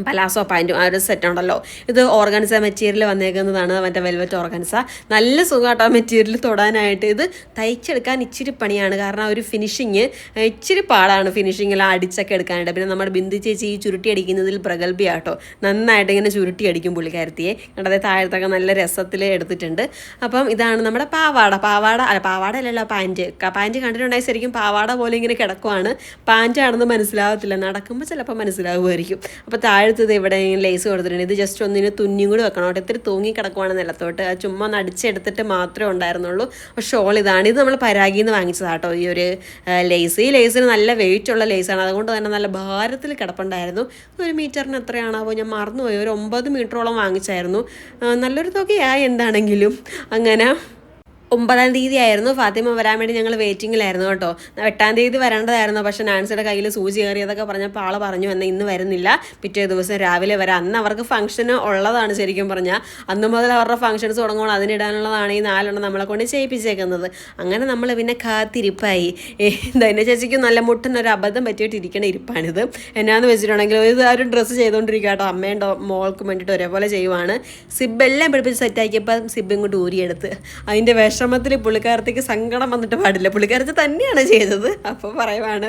പലാസോ പാന്റും ആ ഒരു സെറ്റ് ഉണ്ടല്ലോ. ഇത് ഓർഗൻസ മെറ്റീരിയൽ വന്നേക്കുന്നതാണ് മറ്റേ വെൽവെറ്റ് ഓർഗൻസ നല്ല സുഖമാട്ടോ ആ മെറ്റീരിയൽ തൊടാനായിട്ട്. ഇത് തയ്ച്ചെടുക്കാൻ ഇച്ചിരി പണിയാണ്. കാരണം ഒരു ഫിനിഷിങ് ഇച്ചിരി പാടാണ് ഫിനിഷിങ്ങിൽ അടിച്ചൊക്കെ എടുക്കാനായിട്ട്. പിന്നെ നമ്മുടെ ബിന്ദു ചേച്ചി ഈ ചുരുട്ടി അടിക്കുന്നതിൽ പ്രഗത്ഭയാട്ടോ. നന്നായിട്ട് ഇങ്ങനെ ചുരുട്ടി അടിക്കും പുള്ളിക്കാരത്തിയെ. കണ്ടതേ താഴത്തൊക്കെ നല്ല രസത്തിൽ എടുത്തിട്ടുണ്ട്. അപ്പം ഇതാണ് നമ്മുടെ പാവാട. പാവാട അല്ല പാവാട അല്ലല്ലോ പാന്റ് പാന്റ് കണ്ടിട്ടുണ്ടായി ശരിക്കും പാവാട പോലെ ഇങ്ങനെ കിടക്കുവാണ്. പാന്റാണെന്ന് മനസ്സിലാവത്തില്ല. നടക്കുമ്പോൾ ചിലപ്പോൾ മനസ്സിലാവുമായിരിക്കും. അപ്പോൾ താഴത്തത് ഇവിടെ ലേസ് കൊടുത്തിട്ടുണ്ട്. ഇത് ജസ്റ്റ് ഒന്നിന് തുന്നിയും കൂടി വെക്കണം. കേട്ടോ ഇത്തിരി തൂങ്ങി കിടക്കുവാണ് നിലത്തോട്ട്. അത് ചുമ്മാ നടിച്ചെടുത്തിട്ട് മാത്രമേ ഉണ്ടായിരുന്നുള്ളൂ. ഷോൾ ഇതാണ്. ഇത് നമ്മൾ പരാഗിയിൽ നിന്ന് വാങ്ങിച്ചതാട്ടോ ഈ ഒരു ലേസ് ഈ ലേസിന് നല്ല വെയിറ്റ് ഉള്ള ലേസാണ് അതുകൊണ്ട് തന്നെ നല്ല ഭാരത്തിൽ കിടപ്പുണ്ടായിരുന്നു. ഒരു മീറ്ററിന് എത്രയാണാവോ ഞാൻ മറന്നുപോയി. ഒരു ഒമ്പത് മീറ്ററോളം വാങ്ങിച്ചായിരുന്നു. നല്ലൊരു തുകയായി എന്താണെങ്കിലും. അങ്ങനെ ഒമ്പതാം തീയതി ആയിരുന്നു ഫാത്തിമ വരാൻ വേണ്ടി ഞങ്ങൾ വെയിറ്റിങ്ങിലായിരുന്നു കേട്ടോ. എട്ടാം തീയതി വരേണ്ടതായിരുന്നു. പക്ഷെ നാൻസിയുടെ കയ്യിൽ സൂചി കയറിയതൊക്കെ പറഞ്ഞപ്പോൾ ആൾ പറഞ്ഞു എന്നാൽ ഇന്ന് വരുന്നില്ല. പിറ്റേ ദിവസം രാവിലെ വരാം. അന്ന് അവർക്ക് ഫംഗ്ഷൻ ഉള്ളതാണ് ശരിക്കും പറഞ്ഞാൽ അന്ന് മുതൽ അവരുടെ ഫംഗ്ഷൻസ് തുടങ്ങുമ്പോൾ അതിനിടാനുള്ളതാണ് ഈ നാലെണ്ണം നമ്മളെ കൊണ്ട് ചെയ്യിപ്പിച്ചേക്കുന്നത്. അങ്ങനെ നമ്മൾ പിന്നെ കാത്തിരിപ്പായി. ധന്യ ചേച്ചിക്ക് നല്ല മുട്ടിനൊരു അബദ്ധം പറ്റിയിട്ട് ഇരിക്കണ ഇരിപ്പാണിത്. എന്നാന്ന് വെച്ചിട്ടുണ്ടെങ്കിൽ ഒരു ആ ഒരു ഡ്രസ്സ് ചെയ്തുകൊണ്ടിരിക്കുക കേട്ടോ. അമ്മയും മോൾക്കും വേണ്ടിയിട്ട് ഒരേപോലെ ചെയ്യുവാണ്. സിബ് എല്ലാം പിടിപ്പിച്ച് സെറ്റാക്കിയപ്പോൾ സിബ് ഇങ്ങോട്ട് ഊരിയെടുത്ത്. അതിന്റെ വിഷമത്തിൽ പുള്ളിക്കാരത്തേക്ക് സങ്കടം വന്നിട്ട് പാടില്ല. പുള്ളിക്കാരത്തി തന്നെയാണ് ചെയ്തത്. അപ്പോൾ പറയുവാണ്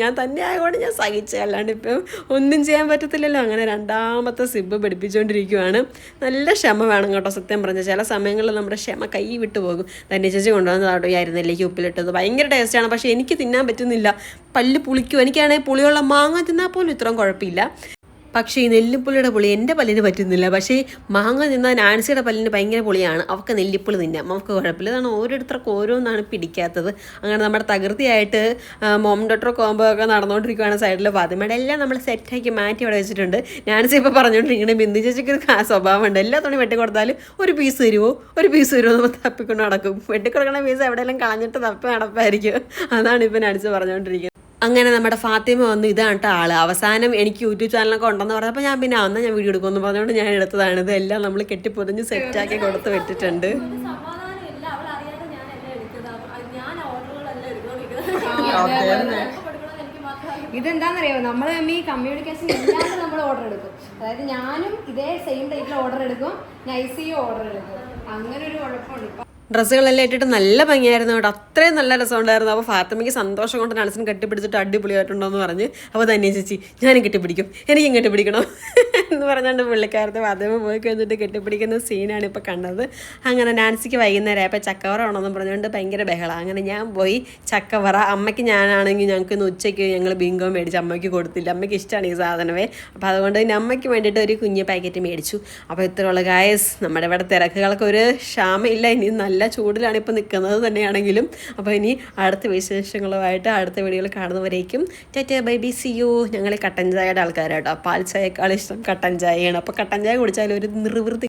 ഞാൻ തന്നെ ആയതുകൊണ്ട് ഞാൻ സഹിച്ചു. അല്ലാണ്ട് ഇപ്പം ഒന്നും ചെയ്യാൻ പറ്റത്തില്ലല്ലോ. അങ്ങനെ രണ്ടാമത്തെ സിബ് പിടിപ്പിച്ചുകൊണ്ടിരിക്കുവാണ് നല്ല ക്ഷമ വേണം കേട്ടോ സത്യം പറഞ്ഞാൽ ചില സമയങ്ങളിൽ നമ്മുടെ ക്ഷമ കൈ വിട്ടു പോകും. തന്നെ ചേച്ചി കൊണ്ടുവന്നതാട്ടോ ഈ അരുന്നല്ലേക്ക് ഉപ്പിലിട്ടത്. ഭയങ്കര ടേസ്റ്റാണ് പക്ഷേ എനിക്ക് തിന്നാൻ പറ്റുന്നില്ല. പല്ല് പുളിക്കും. എനിക്കാണെങ്കിൽ പുളിയുള്ള മാങ്ങ തിന്നാൽ പോലും ഇത്രയും കുഴപ്പമില്ല. പക്ഷേ ഈ നെല്ലിപ്പുളിയുടെ പുളി എന്റെ പല്ലിന് പറ്റുന്നില്ല. പക്ഷേ മാങ്ങ തിന്നാൽ ആൻസിയുടെ പല്ലിന് ഭയങ്കര പുളിയാണ്. അവൾക്ക് നെല്ലിപ്പുളി തിന്നാം. അവൾക്ക് കുഴപ്പമില്ല. അതാണ് ഓരോരുത്തർക്ക് ഓരോന്നാണ് പിടിക്കാത്തത്. അങ്ങനെ നമ്മുടെ തകൃതിയായിട്ട് മോം ഡോക്ടർ കോമ്പോ ഒക്കെ നടന്നുകൊണ്ടിരിക്കുകയാണ് സൈഡിൽ ഫാത്തിമയുടെ എല്ലാം നമ്മൾ സെറ്റാക്കി മാറ്റി അവിടെ വെച്ചിട്ടുണ്ട്. നാൻസി ഇപ്പോൾ പറഞ്ഞുകൊണ്ടിരിക്കുന്നത് ബിന്ദു ചേച്ചിക്ക് ഒരു കാ സ്വഭാവമുണ്ട്. എല്ലാ തുണി വെട്ടി കൊടുത്താലും ഒരു പീസ് തരുമോ ഒരു പീസ് തരുമോ നമ്മൾ തപ്പിക്കൊണ്ട് നടക്കും. വെട്ടിക്കൊടുക്കണ പീസ് എവിടെയെല്ലാം കളഞ്ഞിട്ട് തപ്പി നടപ്പായിരിക്കും. അതാണ് ഇപ്പം നാൻസി പറഞ്ഞുകൊണ്ടിരിക്കുന്നത് അങ്ങനെ നമ്മുടെ ഫാത്തിമ വന്നു ഇതാണ് കേട്ടോ ആൾ. അവസാനം എനിക്ക് യൂട്യൂബ് ചാനലൊക്കെ ഉണ്ടെന്ന് പറഞ്ഞപ്പോൾ ഞാൻ പിന്നെ അന്ന് ഞാൻ വീഡിയോ എടുക്കുമെന്ന് പറഞ്ഞുകൊണ്ട് ഞാൻ എടുത്തതാണ്. ഇതെല്ലാം നമ്മൾ കെട്ടിപ്പൊതിഞ്ഞ് സെറ്റാക്കി കൊടുത്ത് വിട്ടിട്ടുണ്ട്. മാത്രം നമ്മൾ തമ്മിൽ ഈ കമ്മ്യൂണിക്കേഷൻ ഇല്ലാതെ നമ്മൾ ഓർഡർ എടുക്കും. അതായത് ഞാനും ഇതേ സെയിം ഡേറ്റിൽ ഓർഡർ എടുക്കും. നൈസിയും ഓർഡർ എടുക്കും. അങ്ങനെ ഒരു കുഴപ്പമുണ്ട് ഡ്രസ്സുകളെല്ലാം ഇട്ടിട്ട് നല്ല ഭംഗിയായിരുന്നു അവിടെ അത്രയും നല്ല രസമുണ്ടായിരുന്നു. അപ്പോൾ ഫാത്തിമയ്ക്ക് സന്തോഷം കൊണ്ട് നഴ്സിന് കെട്ടിപ്പിടിച്ചിട്ട് അടിപൊളിയായിട്ടുണ്ടോ എന്ന് പറഞ്ഞ് അപ്പോൾ തന്നെ ചേച്ചി ഞാനും കെട്ടിപ്പിടിക്കും. എനിക്കും കെട്ടിപ്പിടിക്കണം. എന്ന് പറഞ്ഞുകൊണ്ട് പുള്ളിക്കാരത്തെ ഫാത്തിമ പോയി കഴിഞ്ഞിട്ട് കെട്ടിപ്പിടിക്കുന്ന സീനാണ് ഇപ്പോൾ കണ്ടത്. അങ്ങനെ നാൻസിക്ക് വൈകുന്നേരം അപ്പോൾ ചക്കവറ ഉണ്ടെന്ന് പറഞ്ഞുകൊണ്ട് ഭയങ്കര ബഹള. അങ്ങനെ ഞാൻ പോയി ചക്കവറ. അമ്മയ്ക്ക് ഞാനാണെങ്കിൽ ഞങ്ങൾക്ക് ഇന്ന് ഉച്ചയ്ക്ക് ഞങ്ങൾ ബിങ്കോ മേടിച്ച് അമ്മയ്ക്ക് കൊടുത്തില്ല. അമ്മയ്ക്ക് ഇഷ്ടമാണ് ഈ സാധനമേ. അപ്പോൾ അതുകൊണ്ട് തന്നെ അമ്മയ്ക്ക് വേണ്ടിയിട്ട് ഒരു കുഞ്ഞ് പാക്കറ്റ് മേടിച്ചു. അപ്പോൾ ഇത്രയുള്ള ഗായസ് നമ്മുടെ ഇവിടെ തിരക്കുകൾക്ക് ഒരു ക്ഷാമമില്ല. ഇനി നല്ല ചൂടിലാണ് ഇപ്പോൾ നിൽക്കുന്നത് തന്നെയാണെങ്കിലും. അപ്പോൾ ഇനി അടുത്ത വിശേഷങ്ങളുമായിട്ട് അടുത്ത വീഡിയോയിൽ കാണുന്നവരേക്കും. Tata bye be see you. ഞങ്ങൾ കട്ടൻ ചായയുടെ ആൾക്കാരാട്ടോ. പാൽ ചായയേക്കാൾ ഇഷ്ടം കട്ടൻ ചായയാണ്. അപ്പോൾ കട്ടൻ ചായ കുടിച്ചാൽ ഒരു നിർവൃത്തി